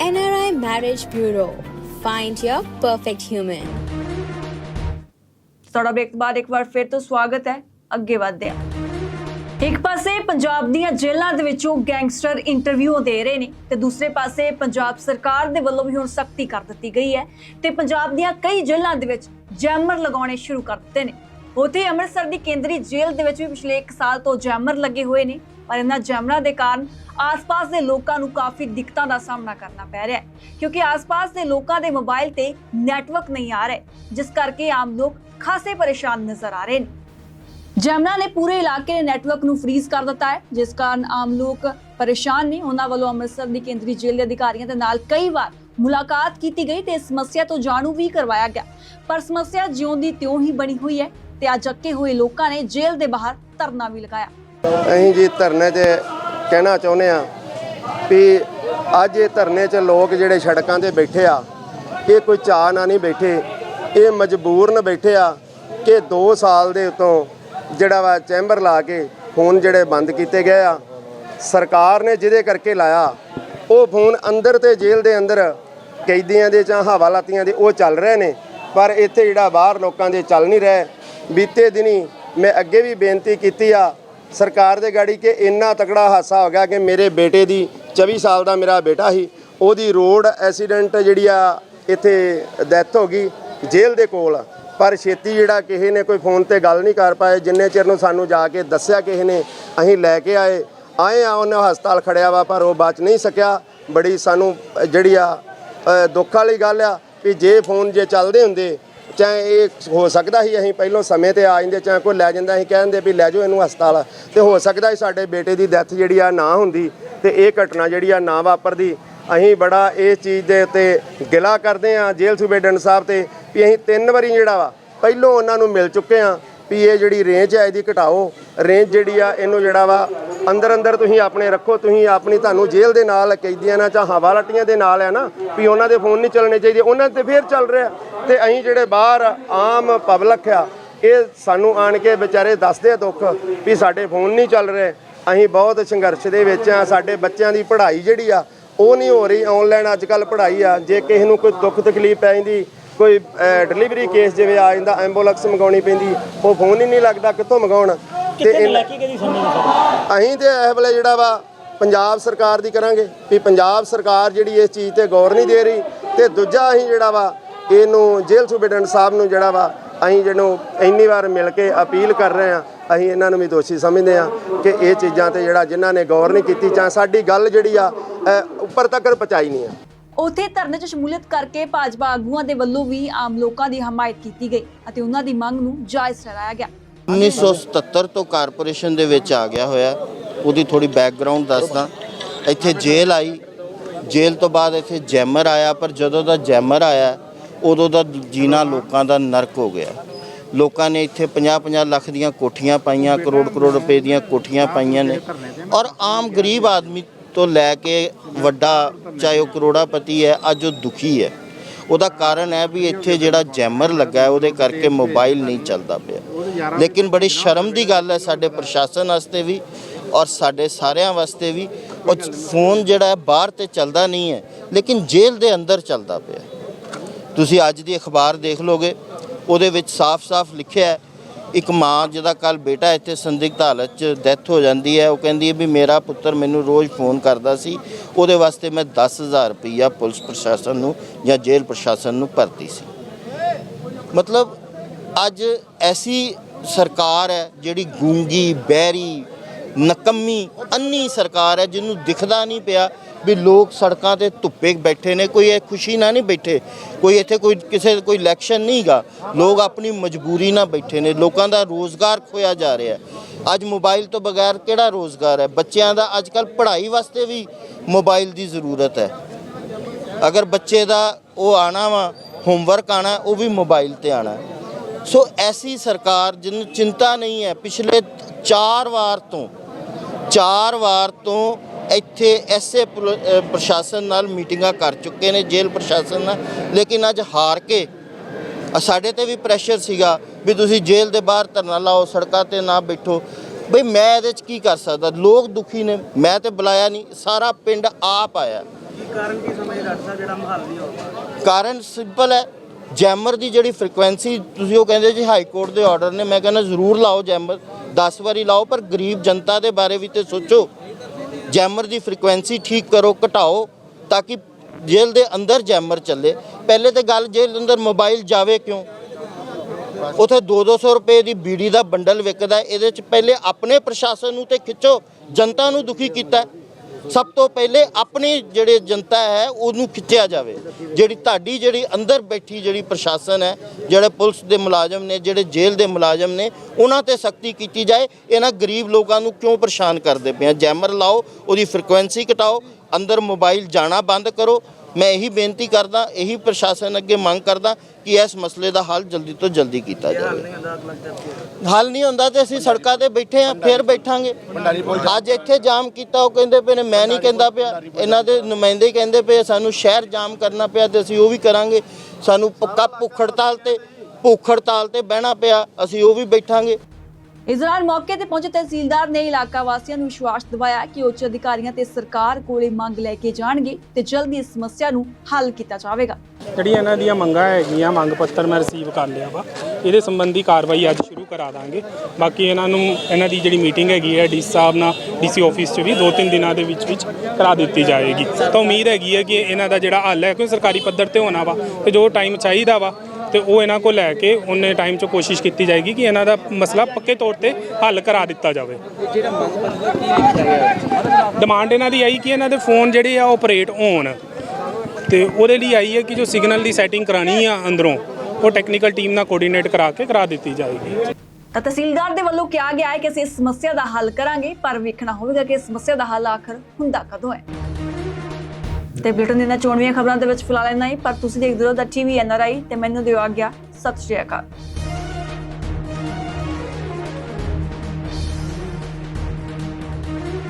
NRI Marriage Bureau. Find your perfect human. ਤੁਹਾਡਾ ਬ੍ਰੇਕ ਬਾਅਦ ਇੱਕ ਵਾਰ ਫਿਰ ਤੋਂ ਸਵਾਗਤ ਹੈ ਅੱਗੇ ਵਧਦੇ ਹਾਂ ਇੱਕ ਪਾਸੇ ਪੰਜਾਬ ਦੀਆਂ ਜੇਲ੍ਹਾਂ ਦੇ ਵਿੱਚੋਂ ਗੈਂਗਸਟਰ ਇੰਟਰਵਿਊ ਦੇ ਰਹੇ ਨੇ ਤੇ ਦੂਸਰੇ ਪਾਸੇ ਪੰਜਾਬ ਸਰਕਾਰ ਦੇ ਵੱਲੋਂ ਵੀ ਹੁਣ ਸਖਤੀ ਕਰ ਦਿੱਤੀ ਗਈ ਹੈ ਤੇ ਪੰਜਾਬ ਦੀਆਂ ਕਈ ਜੇਲ੍ਹਾਂ ਦੇ ਵਿੱਚ ਜੈਮਰ ਲਗਾਉਣੇ ਸ਼ੁਰੂ ਕਰ ਦਿੱਤੇ ਨੇ ਉੱਥੇ ਅੰਮ੍ਰਿਤਸਰ ਦੀ ਕੇਂਦਰੀ ਜੇਲ੍ਹ ਦੇ ਵਿੱਚ ਵੀ ਪਿਛਲੇ 1 ਸਾਲ ਤੋਂ ਜੈਮਰ ਲੱਗੇ ਹੋਏ ਨੇ ਪਰ ਇਹਨਾਂ ਜੈਮਰਾਂ ਦੇ ਕਾਰਨ ਆਸ-ਪਾਸ ਦੇ ਲੋਕਾਂ ਨੂੰ ਕਾਫੀ ਦਿੱਕਤਾਂ ਦਾ ਸਾਹਮਣਾ ਕਰਨਾ ਪੈ ਰਿਹਾ ਹੈ। ਕਿਉਂਕਿ ਆਸ-ਪਾਸ ਦੇ ਲੋਕਾਂ ਦੇ ਮੋਬਾਈਲ ਤੇ ਨੈਟਵਰਕ ਨਹੀਂ ਆ ਰਹੇ, ਜਿਸ ਕਰਕੇ ਆਮ ਲੋਕ ਖਾਸੇ ਪਰੇਸ਼ਾਨ ਨਜ਼ਰ ਆ ਰਹੇ ਨੇ। ਜੈਮਨਾ ਨੇ ਪੂਰੇ ਇਲਾਕੇ ਦੇ ਨੈਟਵਰਕ ਨੂੰ ਫ੍ਰੀਜ਼ ਕਰ ਦਿੱਤਾ ਹੈ, ਜਿਸ ਕਾਰਨ ਆਮ ਲੋਕ ਪਰੇਸ਼ਾਨ ਨੇ। ਉਹਨਾਂ ਵੱਲੋਂ ਅੰਮ੍ਰਿਤਸਰ ਦੀ ਕੇਂਦਰੀ ਜੇਲ੍ਹ ਦੇ ਅਧਿਕਾਰੀਆਂ ਦੇ ਨਾਲ ਕਈ ਵਾਰ ਮੁਲਾਕਾਤ ਕੀਤੀ ਗਈ ਤੇ ਇਸ ਸਮੱਸਿਆ ਤੋਂ ਜਾਣੂ ਵੀ ਕਰਵਾਇਆ ਗਿਆ। ਪਰ ਸਮੱਸਿਆ ਜਿਉਂ ਦੀ ਤਿਉਂ ਹੀ ਬਣੀ ਹੋਈ ਹੈ ਤੇ ਅੱਜ ਅੱਕੇ ਹੋਏ ਲੋਕਾਂ ਨੇ ਜੇਲ੍ਹ ਦੇ ਬਾਹਰ ਧਰਨਾ ਵੀ ਲਗਾਇਆ। ਅਸੀਂ ਜੀ ਧਰਨੇ 'ਚ ਕਹਿਣਾ ਚਾਹੁੰਦੇ ਆ ਵੀ ਅੱਜ ਇਹ ਧਰਨੇ 'ਚ ਲੋਕ ਜਿਹੜੇ ਸੜਕਾਂ ਤੇ ਬੈਠੇ ਆ, ਇਹ ਕੋਈ ਚਾਅ ਨਾਲ ਨਹੀਂ ਬੈਠੇ, ਇਹ ਮਜਬੂਰਨ ਬੈਠੇ ਆ ਕਿ 2 ਸਾਲ ਦੇ ਉਤੋਂ ਜਿਹੜਾ ਵਾ ਚੈਂਬਰ ਲਾ ਕੇ ਫੋਨ ਜਿਹੜੇ ਬੰਦ ਕੀਤੇ ਗਏ ਆ, ਸਰਕਾਰ ਨੇ ਜਿਹਦੇ ਕਰਕੇ ਲਾਇਆ, ਉਹ ਫੋਨ ਅੰਦਰ ਤੇ ਜੇਲ੍ਹ ਦੇ ਅੰਦਰ ਕੈਦੀਆਂ ਦੇ ਜਾਂ ਹਵਾਲਾਤੀਆਂ ਦੇ ਉਹ ਚੱਲ ਰਹੇ ਨੇ, ਪਰ ਇੱਥੇ ਜਿਹੜਾ ਬਾਹਰ ਲੋਕਾਂ ਦੇ ਚੱਲ ਨਹੀਂ ਰਹੇ, ਬੀਤੇ ਦਿਨੀ ਮੈਂ ਅੱਗੇ ਵੀ ਬੇਨਤੀ ਕੀਤੀ ਆ ਸਰਕਾਰ ਦੇ ਗਾੜੀ ਕਿ ਇੰਨਾ ਤਕੜਾ ਹਾਸਾ ਹੋ ਗਿਆ ਕਿ ਮੇਰੇ ਬੇਟੇ ਦੀ 24 ਸਾਲ ਦਾ ਮੇਰਾ ਬੇਟਾ ਸੀ, ਉਹਦੀ ਰੋਡ ਐਕਸੀਡੈਂਟ ਜਿਹੜੀ ਆ, ਇੱਥੇ ਡੈਥ ਹੋ ਗਈ, ਜੇਲ੍ਹ ਦੇ ਕੋਲ। ਪਰ ਛੇਤੀ ਜਿਹੜਾ ਕਿਸੇ ਨੇ ਕੋਈ ਫੋਨ ਤੇ ਗੱਲ ਨਹੀਂ ਕਰ ਪਾਏ, ਜਿੰਨੇ ਚਿਰ ਨੂੰ ਸਾਨੂੰ ਜਾ ਕੇ ਦੱਸਿਆ ਕਿਸੇ ਨੇ, ਅਸੀਂ ਲੈ ਕੇ ਆਏ। ਆਏ ਆ, ਉਹਨੇ ਹਸਪਤਾਲ ਖੜਿਆ ਵਾ, ਪਰ ਉਹ ਬਚ ਨਹੀਂ ਸਕਿਆ। ਬੜੀ ਸਾਨੂੰ ਜਿਹੜੀ ਆ ਦੁੱਖ ਵਾਲੀ ਗੱਲ ਆ ਵੀ ਜੇ ਫੋਨ ਜੇ ਚੱਲਦੇ ਹੁੰਦੇ ਚਾਹੇ ਇਹ ਹੋ ਸਕਦਾ ਸੀ, ਅਸੀਂ ਪਹਿਲੋਂ ਸਮੇਂ ਤੇ ਆ ਜਾਂਦੇ, ਚਾਹੇ ਕੋਈ ਲੈ ਜਾਂਦਾ ਅਸੀਂ ਕਹਿੰਦੇ ਵੀ ਲੈ ਜਾਓ ਇਹਨੂੰ ਹਸਪਤਾਲ। ਤੇ ਹੋ ਸਕਦਾ ਸੀ ਸਾਡੇ ਬੇਟੇ ਦੀ ਡੈਥ ਜਿਹੜੀ ਆ ਨਾ ਹੁੰਦੀ ਤੇ ਇਹ ਘਟਨਾ ਜਿਹੜੀ ਆ ਨਾ ਵਾਪਰਦੀ। ਅਸੀਂ ਬੜਾ ਇਸ ਚੀਜ਼ ਦੇ ਉੱਤੇ ਗਿਲਾ ਕਰਦੇ ਆ ਜੇਲ੍ਹ ਸੁਬੇਡਨ ਸਾਹਿਬ ਤੇ ਵੀ ਅਸੀਂ ਤਿੰਨ ਵਾਰੀ ਜਿਹੜਾ ਵਾ, ਪਹਿਲੋਂ ਉਹਨਾਂ ਨੂੰ ਮਿਲ ਚੁੱਕੇ ਆ ਵੀ ਇਹ ਜਿਹੜੀ ਰੇਂਜ ਹੈ ਇਹਦੀ ਘਟਾਓ। ਰੇਂਜ ਜਿਹੜੀ ਆ ਇਹਨੂੰ ਜਿਹੜਾ ਵਾ ਅੰਦਰ ਅੰਦਰ ਤੁਸੀਂ ਆਪਣੇ ਰੱਖੋ, ਤੁਸੀਂ ਆਪਣੀ ਤੁਹਾਨੂੰ ਜੇਲ੍ਹ ਦੇ ਨਾਲ ਕੈਦੀਆਂ ਨਾਲ ਜਾਂ ਹਵਾਲਾਟੀਆਂ ਦੇ ਨਾਲ ਹੈ ਨਾ, ਵੀ ਉਹਨਾਂ ਦੇ ਫੋਨ ਨਹੀਂ ਚੱਲਣੇ ਚਾਹੀਦੇ। ਉਹਨਾਂ ਤੇ ਫੇਰ ਚੱਲ ਰਿਹਾ। ਤੇ ਅਸੀਂ ਜਿਹੜੇ ਬਾਹਰ ਆਮ ਪਬਲਿਕ ਆ ਇਹ ਸਾਨੂੰ ਆਣ ਕੇ ਵਿਚਾਰੇ ਦੱਸਦੇ ਆ ਦੁੱਖ ਵੀ ਸਾਡੇ ਫੋਨ ਨਹੀਂ ਚੱਲ ਰਹੇ। ਅਸੀਂ ਬਹੁਤ ਸੰਘਰਸ਼ ਦੇ ਵਿੱਚ ਆ ਸਾਡੇ ਬੱਚਿਆਂ ਦੀ ਪੜ੍ਹਾਈ ਜਿਹੜੀ ਆ ਉਹ ਨਹੀਂ ਹੋ ਰਹੀ। ਆਨਲਾਈਨ ਅੱਜ ਕੱਲ ਪੜ੍ਹਾਈ ਆ ਜੇ ਕਿਸੇ ਨੂੰ ਕੋਈ ਦੁੱਖ ਤਕਲੀਫ ਪੈ ਜਾਂਦੀ ਕੋਈ ਡਿਲੀਵਰੀ ਕੇਸ ਜਿਵੇਂ ਆ ਜਾਂਦਾ ਐਂਬੂਲੈਂਸ ਮੰਗਾਉਣੀ ਪੈਂਦੀ ਉਹ ਫੋਨ ਹੀ ਨਹੀਂ ਲੱਗਦਾ ਕਿੱਥੋਂ ਮੰਗਾਉਣ। ਤੇ ਅਸੀਂ ਤੇ ਇਹ ਵੇਲੇ ਜਿਹੜਾ ਵਾ ਪੰਜਾਬ ਸਰਕਾਰ ਦੀ ਕਰਾਂਗੇ ਵੀ ਪੰਜਾਬ ਸਰਕਾਰ ਜਿਹੜੀ ਇਸ ਚੀਜ਼ ਤੇ ਗੌਰ ਨਹੀਂ ਦੇ ਰਹੀ। ਤੇ ਦੂਜਾ ਅਸੀਂ ਜਿਹੜਾ ਵਾ ਇਹਨੂੰ ਜੇਲ੍ਹ ਸੁਬੇਡੈਂਟ ਸਾਹਿਬ ਨੂੰ ਜਿਹੜਾ ਵਾ ਅਸੀਂ ਜਿਹਨੂੰ ਇੰਨੀ ਵਾਰ ਮਿਲ ਕੇ ਅਪੀਲ ਕਰ ਰਹੇ ਆ ਅਸੀਂ ਇਹਨਾਂ ਨੂੰ ਵੀ ਦੋਸ਼ੀ ਸਮਝਦੇ ਆ ਕਿ ਇਹ ਚੀਜ਼ਾਂ ਤੇ ਜਿਹੜਾ ਜਿਨ੍ਹਾਂ ਨੇ ਗੌਰ ਨਹੀਂ ਕੀਤੀ ਜਾਂ ਸਾਡੀ ਗੱਲ ਜਿਹੜੀ ਆ ਉੱਪਰ ਤੱਕ ਪਹੁੰਚਾਈ ਨਹੀਂ ਆ ਉੱਥੇ ਧਰਨੇ 'ਚ ਸ਼ਮੂਲੀਅਤ ਕਰਕੇ ਭਾਜਪਾ ਆਗੂਆਂ ਦੇ ਵੱਲੋਂ ਵੀ ਆਮ ਲੋਕਾਂ ਦੀ ਹਮਾਇਤ ਕੀਤੀ ਗਈ ਅਤੇ ਉਹਨਾਂ ਦੀ ਮੰਗ ਨੂੰ ਜਾਇਜ਼ ਠਹਿਰਾਇਆ ਗਿਆ। 1977 ਤੋਂ ਕਾਰਪੋਰੇਸ਼ਨ ਦੇ ਵਿੱਚ ਆ ਗਿਆ ਹੋਇਆ ਉਹਦੀ ਥੋੜੀ ਬੈਕਗ੍ਰਾਉਂਡ ਦੱਸਦਾ। ਇੱਥੇ ਜੇਲ੍ਹ ਆਈ ਜੇਲ੍ਹ ਤੋਂ ਬਾਅਦ ਇੱਥੇ ਜੈਮਰ ਆਇਆ ਪਰ ਜਦੋਂ ਦਾ ਜੈਮਰ ਆਇਆ ਉਦੋਂ ਦਾ ਜੀਣਾ ਲੋਕਾਂ ਦਾ ਨਰਕ ਹੋ ਗਿਆ। ਲੋਕਾਂ ਨੇ ਇੱਥੇ 50-50 ਲੱਖ ਦੀਆਂ ਕੋਠੀਆਂ ਪਾਈਆਂ ਕਰੋੜ ਕਰੋੜ ਰੁਪਏ ਦੀਆਂ ਕੋਠੀਆਂ ਪਾਈਆਂ ਨੇ। ਔਰ ਆਮ ਗਰੀਬ ਆਦਮੀ ਤੋਂ ਲੈ ਕੇ ਵੱਡਾ, ਚਾਹੇ ਉਹ ਕਰੋੜਾਪਤੀ ਹੈ, ਅੱਜ ਉਹ ਦੁਖੀ ਹੈ। ਉਹਦਾ ਕਾਰਨ ਹੈ ਵੀ ਇੱਥੇ ਜਿਹੜਾ ਜੈਮਰ ਲੱਗਾ ਹੈ, ਉਹਦੇ ਕਰਕੇ ਮੋਬਾਈਲ ਨਹੀਂ ਚੱਲਦਾ ਪਿਆ। ਲੇਕਿਨ ਬੜੀ ਸ਼ਰਮ ਦੀ ਗੱਲ ਹੈ ਸਾਡੇ ਪ੍ਰਸ਼ਾਸਨ ਵਾਸਤੇ ਵੀ ਔਰ ਸਾਡੇ ਸਾਰਿਆਂ ਵਾਸਤੇ ਵੀ। ਉਹ ਫੋਨ ਜਿਹੜਾ ਬਾਹਰ ਤੇ ਚੱਲਦਾ ਨਹੀਂ ਹੈ, ਲੇਕਿਨ ਜੇਲ੍ਹ ਦੇ ਅੰਦਰ ਚੱਲਦਾ ਪਿਆ। ਤੁਸੀਂ ਅੱਜ ਦੀ ਅਖਬਾਰ ਦੇਖ ਲੋਗੇ, ਉਹਦੇ ਵਿੱਚ ਸਾਫ਼-ਸਾਫ਼ ਲਿਖਿਆ ਹੈ, ਇੱਕ ਮਾਂ ਜਿਹਦਾ ਕੱਲ ਬੇਟਾ ਇੱਥੇ ਸੰਦਿਗਧ ਹਾਲਤ 'ਚ ਡੈਥ ਹੋ ਜਾਂਦੀ ਹੈ, ਉਹ ਕਹਿੰਦੀ ਹੈ ਵੀ ਮੇਰਾ ਪੁੱਤਰ ਮੈਨੂੰ ਰੋਜ਼ ਫੋਨ ਕਰਦਾ ਸੀ, ਉਹਦੇ ਵਾਸਤੇ ਮੈਂ 10000 ਰੁਪਈਆ ਪੁਲਿਸ ਪ੍ਰਸ਼ਾਸਨ ਨੂੰ ਜਾਂ ਜੇਲ੍ਹ ਪ੍ਰਸ਼ਾਸਨ ਨੂੰ ਭਰਤੀ ਸੀ। ਮਤਲਬ ਅੱਜ ਐਸੀ ਸਰਕਾਰ ਹੈ ਜਿਹੜੀ ਗੂੰਗੀ, ਬਹਿਰੀ, ਨਕੰਮੀ, ਅੰਨੀ ਸਰਕਾਰ ਹੈ ਜਿਹਨੂੰ ਦਿਖਦਾ ਨਹੀਂ ਪਿਆ ਵੀ ਲੋਕ ਸੜਕਾਂ ਤੇ ਧੁੱਪੇ ਬੈਠੇ ਨੇ, ਕੋਈ ਇਹ ਖੁਸ਼ੀ ਨਾਲ ਨਹੀਂ ਬੈਠੇ, ਕੋਈ ਇੱਥੇ ਕੋਈ ਕਿਸੇ, ਕੋਈ ਇਲੈਕਸ਼ਨ ਨਹੀਂਗਾ ਲੋਕ ਆਪਣੀ ਮਜਬੂਰੀ ਨਾਲ ਬੈਠੇ ਨੇ, ਲੋਕਾਂ ਦਾ ਰੋਜ਼ਗਾਰ ਖੋਇਆ ਜਾ ਰਿਹਾ ਅੱਜ ਮੋਬਾਈਲ ਤੋਂ ਬਗੈਰ ਕਿਹੜਾ ਰੋਜ਼ਗਾਰ ਹੈ? ਬੱਚਿਆਂ ਦਾ ਅੱਜ ਕੱਲ ਪੜ੍ਹਾਈ ਵਾਸਤੇ ਵੀ ਮੋਬਾਈਲ ਦੀ ਜ਼ਰੂਰਤ ਹੈ। ਅਗਰ ਬੱਚੇ ਦਾ ਉਹ ਆਣਾ ਵਾ ਹੋਮਵਰਕ ਆਣਾ ਉਹ ਵੀ ਮੋਬਾਈਲ ਤੇ ਆਣਾ ਸੋ ਐਸੀ ਸਰਕਾਰ ਜਿਹਨੂੰ ਚਿੰਤਾ ਨਹੀਂ ਹੈ, ਪਿਛਲੇ 4 ਵਾਰ ਤੋਂ 4 ਵਾਰ ਤੋਂ ਇੱਥੇ ਐਸੇ ਪ੍ਰਸ਼ਾਸਨ ਨਾਲ ਮੀਟਿੰਗਾਂ ਕਰ ਚੁੱਕੇ ਨੇ ਜੇਲ੍ਹ ਪ੍ਰਸ਼ਾਸਨ ਨਾਲ। ਲੇਕਿਨ ਅੱਜ ਹਾਰ ਕੇ ਸਾਡੇ ਤੇ ਵੀ ਪ੍ਰੈਸ਼ਰ ਸੀਗਾ ਵੀ ਤੁਸੀਂ ਜੇਲ੍ਹ ਦੇ ਬਾਹਰ ਧਰਨਾ ਲਾਓ ਸੜਕਾਂ ਤੇ ਨਾ ਬੈਠੋ। ਬਈ ਮੈਂ ਇਹਦੇ 'ਚ ਕੀ ਕਰ ਸਕਦਾ? ਲੋਕ ਦੁਖੀ ਨੇ ਮੈਂ ਤੇ ਬੁਲਾਇਆ ਨਹੀਂ ਸਾਰਾ ਪਿੰਡ ਆਪ ਆਇਆ। ਕਾਰਨ ਸਿੰਪਲ ਹੈ ਜੈਮਰ ਦੀ ਜਿਹੜੀ ਫ੍ਰੀਕੁਐਂਸੀ ਤੁਸੀਂ ਉਹ ਕਹਿੰਦੇ ਜੀ ਹਾਈ ਕੋਰਟ ਦੇ ਆਰਡਰ ਨੇ ਮੈਂ ਕਹਿੰਦਾ ਜ਼ਰੂਰ ਲਾਓ ਜੈਮਰ 10 ਵਾਰੀ ਲਾਓ ਪਰ ਗਰੀਬ ਜਨਤਾ ਦੇ ਬਾਰੇ ਵੀ ਤੇ ਸੋਚੋ। ਜੈਮਰ ਦੀ ਫ੍ਰੀਕੁਐਂਸੀ ਠੀਕ ਕਰੋ, ਘਟਾਓ ਤਾਂ ਕਿ ਜੇਲ੍ਹ ਦੇ ਅੰਦਰ ਜੈਮਰ ਚੱਲੇ। ਪਹਿਲੇ ਤੇ ਗੱਲ ਜੇਲ੍ਹ ਦੇ ਅੰਦਰ ਮੋਬਾਈਲ ਜਾਵੇ ਕਿਉਂ? ਉਥੇ 2-200 ਰੁਪਏ ਦੀ ਬੀੜੀ ਦਾ ਬੰਡਲ ਵਿਕਦਾ ਇਹਦੇ ਚ ਪਹਿਲੇ ਆਪਣੇ ਪ੍ਰਸ਼ਾਸਨ ਨੂੰ ਤੇ ਖਿੱਚੋ, ਜਨਤਾ ਨੂੰ ਦੁਖੀ ਕੀਤਾ ਸਭ ਤੋਂ ਪਹਿਲੇ ਆਪਣੀ ਜਿਹੜੇ ਜਨਤਾ ਹੈ, ਉਹਨੂੰ ਖਿੱਚਿਆ ਜਾਵੇ। ਜਿਹੜੀ ਤੁਹਾਡੀ ਜਿਹੜੀ ਅੰਦਰ ਬੈਠੀ ਜਿਹੜੀ ਪ੍ਰਸ਼ਾਸਨ ਹੈ, ਜਿਹੜੇ ਪੁਲਿਸ ਦੇ ਮੁਲਾਜ਼ਮ ਨੇ, ਜਿਹੜੇ ਜੇਲ੍ਹ ਦੇ ਮੁਲਾਜ਼ਮ ਨੇ, ਉਹਨਾਂ ਤੇ ਸਖਤੀ ਕੀਤੀ ਜਾਏ। ਇਹਨਾਂ ਗਰੀਬ ਲੋਕਾਂ ਨੂੰ ਕਿਉਂ ਪਰੇਸ਼ਾਨ ਕਰਦੇ ਪਏ ਆ? ਜੈਮਰ ਲਾਓ, ਉਹਦੀ ਫ੍ਰੀਕੁਐਂਸੀ ਘਟਾਓ, ਅੰਦਰ ਮੋਬਾਈਲ ਜਾਣਾ ਬੰਦ ਕਰੋ। ਮੈਂ ਇਹੀ ਬੇਨਤੀ ਕਰਦਾ ਇਹੀ ਪ੍ਰਸ਼ਾਸਨ ਅੱਗੇ ਮੰਗ ਕਰਦਾ ਕਿ ਇਸ ਮਸਲੇ ਦਾ ਹੱਲ ਜਲਦੀ ਤੋਂ ਜਲਦੀ ਕੀਤਾ ਜਾਵੇ। ਹੱਲ ਨਹੀਂ ਹੁੰਦਾ ਤੇ ਅਸੀਂ ਸੜਕਾਂ ਤੇ ਬੈਠੇ ਆ ਫੇਰ ਬੈਠਾਂਗੇ। ਅੱਜ ਇੱਥੇ ਜਾਮ ਕੀਤਾ ਉਹ ਕਹਿੰਦੇ ਪਏ ਨੇ ਮੈਂ ਨਹੀਂ ਕਹਿੰਦਾ ਪਿਆ ਇਹਨਾਂ ਦੇ ਨੁਮਾਇੰਦੇ ਕਹਿੰਦੇ ਪਏ ਸਾਨੂੰ ਸ਼ਹਿਰ ਜਾਮ ਕਰਨਾ ਪਿਆ ਤੇ ਅਸੀਂ ਉਹ ਵੀ ਕਰਾਂਗੇ। ਸਾਨੂੰ ਪੱਕਾ ਭੁੱਖ ਹੜਤਾਲ ਤੇ ਭੁੱਖ ਹੜਤਾਲ ਤੇ ਬਹਿਣਾ ਪਿਆ ਅਸੀਂ ਉਹ ਵੀ ਬੈਠਾਂਗੇ। ਇਸ ਦੌਰਾਨ ਮੌਕੇ ਤੇ ਪਹੁੰਚੇ ਤਹਿਸੀਲਦਾਰ ਨੇ ਇਲਾਕਾ ਵਾਸੀਆਂ ਨੂੰ ਵਿਸ਼ਵਾਸ ਦਿਵਾਇਆ ਕਿ ਉੱਚ ਅਧਿਕਾਰੀਆਂ ਤੇ ਸਰਕਾਰ ਕੋਲੇ ਮੰਗ ਲੈ ਕੇ ਜਾਣਗੇ ਤੇ ਜਲਦੀ ਇਸ ਸਮੱਸਿਆ ਨੂੰ ਹੱਲ ਕੀਤਾ ਜਾਵੇਗਾ। ਜਿਹੜੀਆਂ ਇਹਨਾਂ ਦੀਆਂ ਮੰਗਾਂ ਹੈਗੀਆਂ, ਮੰਗ ਪੱਤਰ ਮੈਂ ਰਿਸੀਵ ਕਰ ਲਿਆ ਵਾ। ਇਹਦੇ ਸੰਬੰਧੀ ਕਾਰਵਾਈ ਅੱਜ ਸ਼ੁਰੂ ਕਰਾ ਦਾਂਗੇ। ਬਾਕੀ ਇਹਨਾਂ ਨੂੰ, ਇਹਨਾਂ ਦੀ ਜਿਹੜੀ ਮੀਟਿੰਗ ਹੈਗੀ ਹੈ, ਡੀ ਸਾਹਿਬ ਨਾਲ ਡੀਸੀ ਆਫਿਸ 'ਚ ਵੀ ਦੋ ਤਿੰਨ ਦਿਨਾਂ ਦੇ ਵਿੱਚ ਵਿੱਚ ਕਰਾ ਦਿੱਤੀ ਜਾਏਗੀ। ਤਾਂ ਉਮੀਦ ਹੈਗੀ ਹੈ ਕਿ ਇਹਨਾਂ ਦਾ ਜਿਹੜਾ ਹੱਲ ਹੈ, ਕਿਉਂਕਿ ਸਰਕਾਰੀ ਪੱਧਰ ਤੇ ਹੋਣਾ ਵਾ ਤੇ ਜੋ ਟਾਈਮ ਚਾਹੀਦਾ ਵਾ ਤੇ ਉਹ ਇਹਨਾਂ ਕੋਲ ਲੈ ਕੇ ਉਹਨੇ ਟਾਈਮ 'ਚ ਕੋਸ਼ਿਸ਼ ਕੀਤੀ ਜਾਏਗੀ ਕਿ ਇਹਨਾਂ ਦਾ ਮਸਲਾ ਪੱਕੇ ਤੌਰ ਤੇ ਹੱਲ ਕਰਾ ਦਿੱਤਾ ਜਾਵੇ। ਡਿਮਾਂਡ ਇਹਨਾਂ ਦੀ ਆਈ ਕਿ ਇਹਨਾਂ ਦੇ ਫੋਨ ਜਿਹੜੇ ਆ ਆਪਰੇਟ ਹੋਣ। ਤੇ ਉਹਦੇ ਲਈ ਆਈ ਹੈ ਕਿ ਜੋ ਸਿਗਨਲ ਦੀ ਸੈਟਿੰਗ ਕਰਾਣੀ ਆ ਅੰਦਰੋਂ, ਉਹ ਟੈਕਨੀਕਲ ਟੀਮ ਨਾਲ ਕੋਆਰਡੀਨੇਟ ਕਰਾ ਕੇ ਕਰਾ ਦਿੱਤੀ ਜਾਏਗੀ। ਤਾਂ ਤਹਿਸੀਲਦਾਰ ਦੇ ਵੱਲੋਂ ਕਿਹਾ ਗਿਆ ਹੈ ਕਿ ਅਸੀਂ ਇਸ ਸਮੱਸਿਆ ਦਾ ਹੱਲ ਕਰਾਂਗੇ, ਪਰ ਵੇਖਣਾ ਹੋਵੇਗਾ ਕਿ ਇਸ ਸਮੱਸਿਆ ਦਾ ਹੱਲ ਆਖਰ ਹੁੰਦਾ ਕਦੋਂ ਹੈ। ਤੇ ਬੁਲੇਟਿਨ ਦੀਆਂ ਚੋਣਵੀਆਂ ਖਬਰਾਂ ਦੇ ਵਿੱਚ ਫਿਲਹਾਲ ਇੰਨਾ ਹੀ, ਪਰ ਤੁਸੀਂ ਦੇਖਦੇ ਰਹੋ ਦਾ ਟੀਵੀ ਐਨਆਰਆਈ ਤੇ ਮੈਨੂੰ ਦਿਓ ਆਗਿਆ। ਸਤਿ ਸ਼੍ਰੀ ਅਕਾਲ।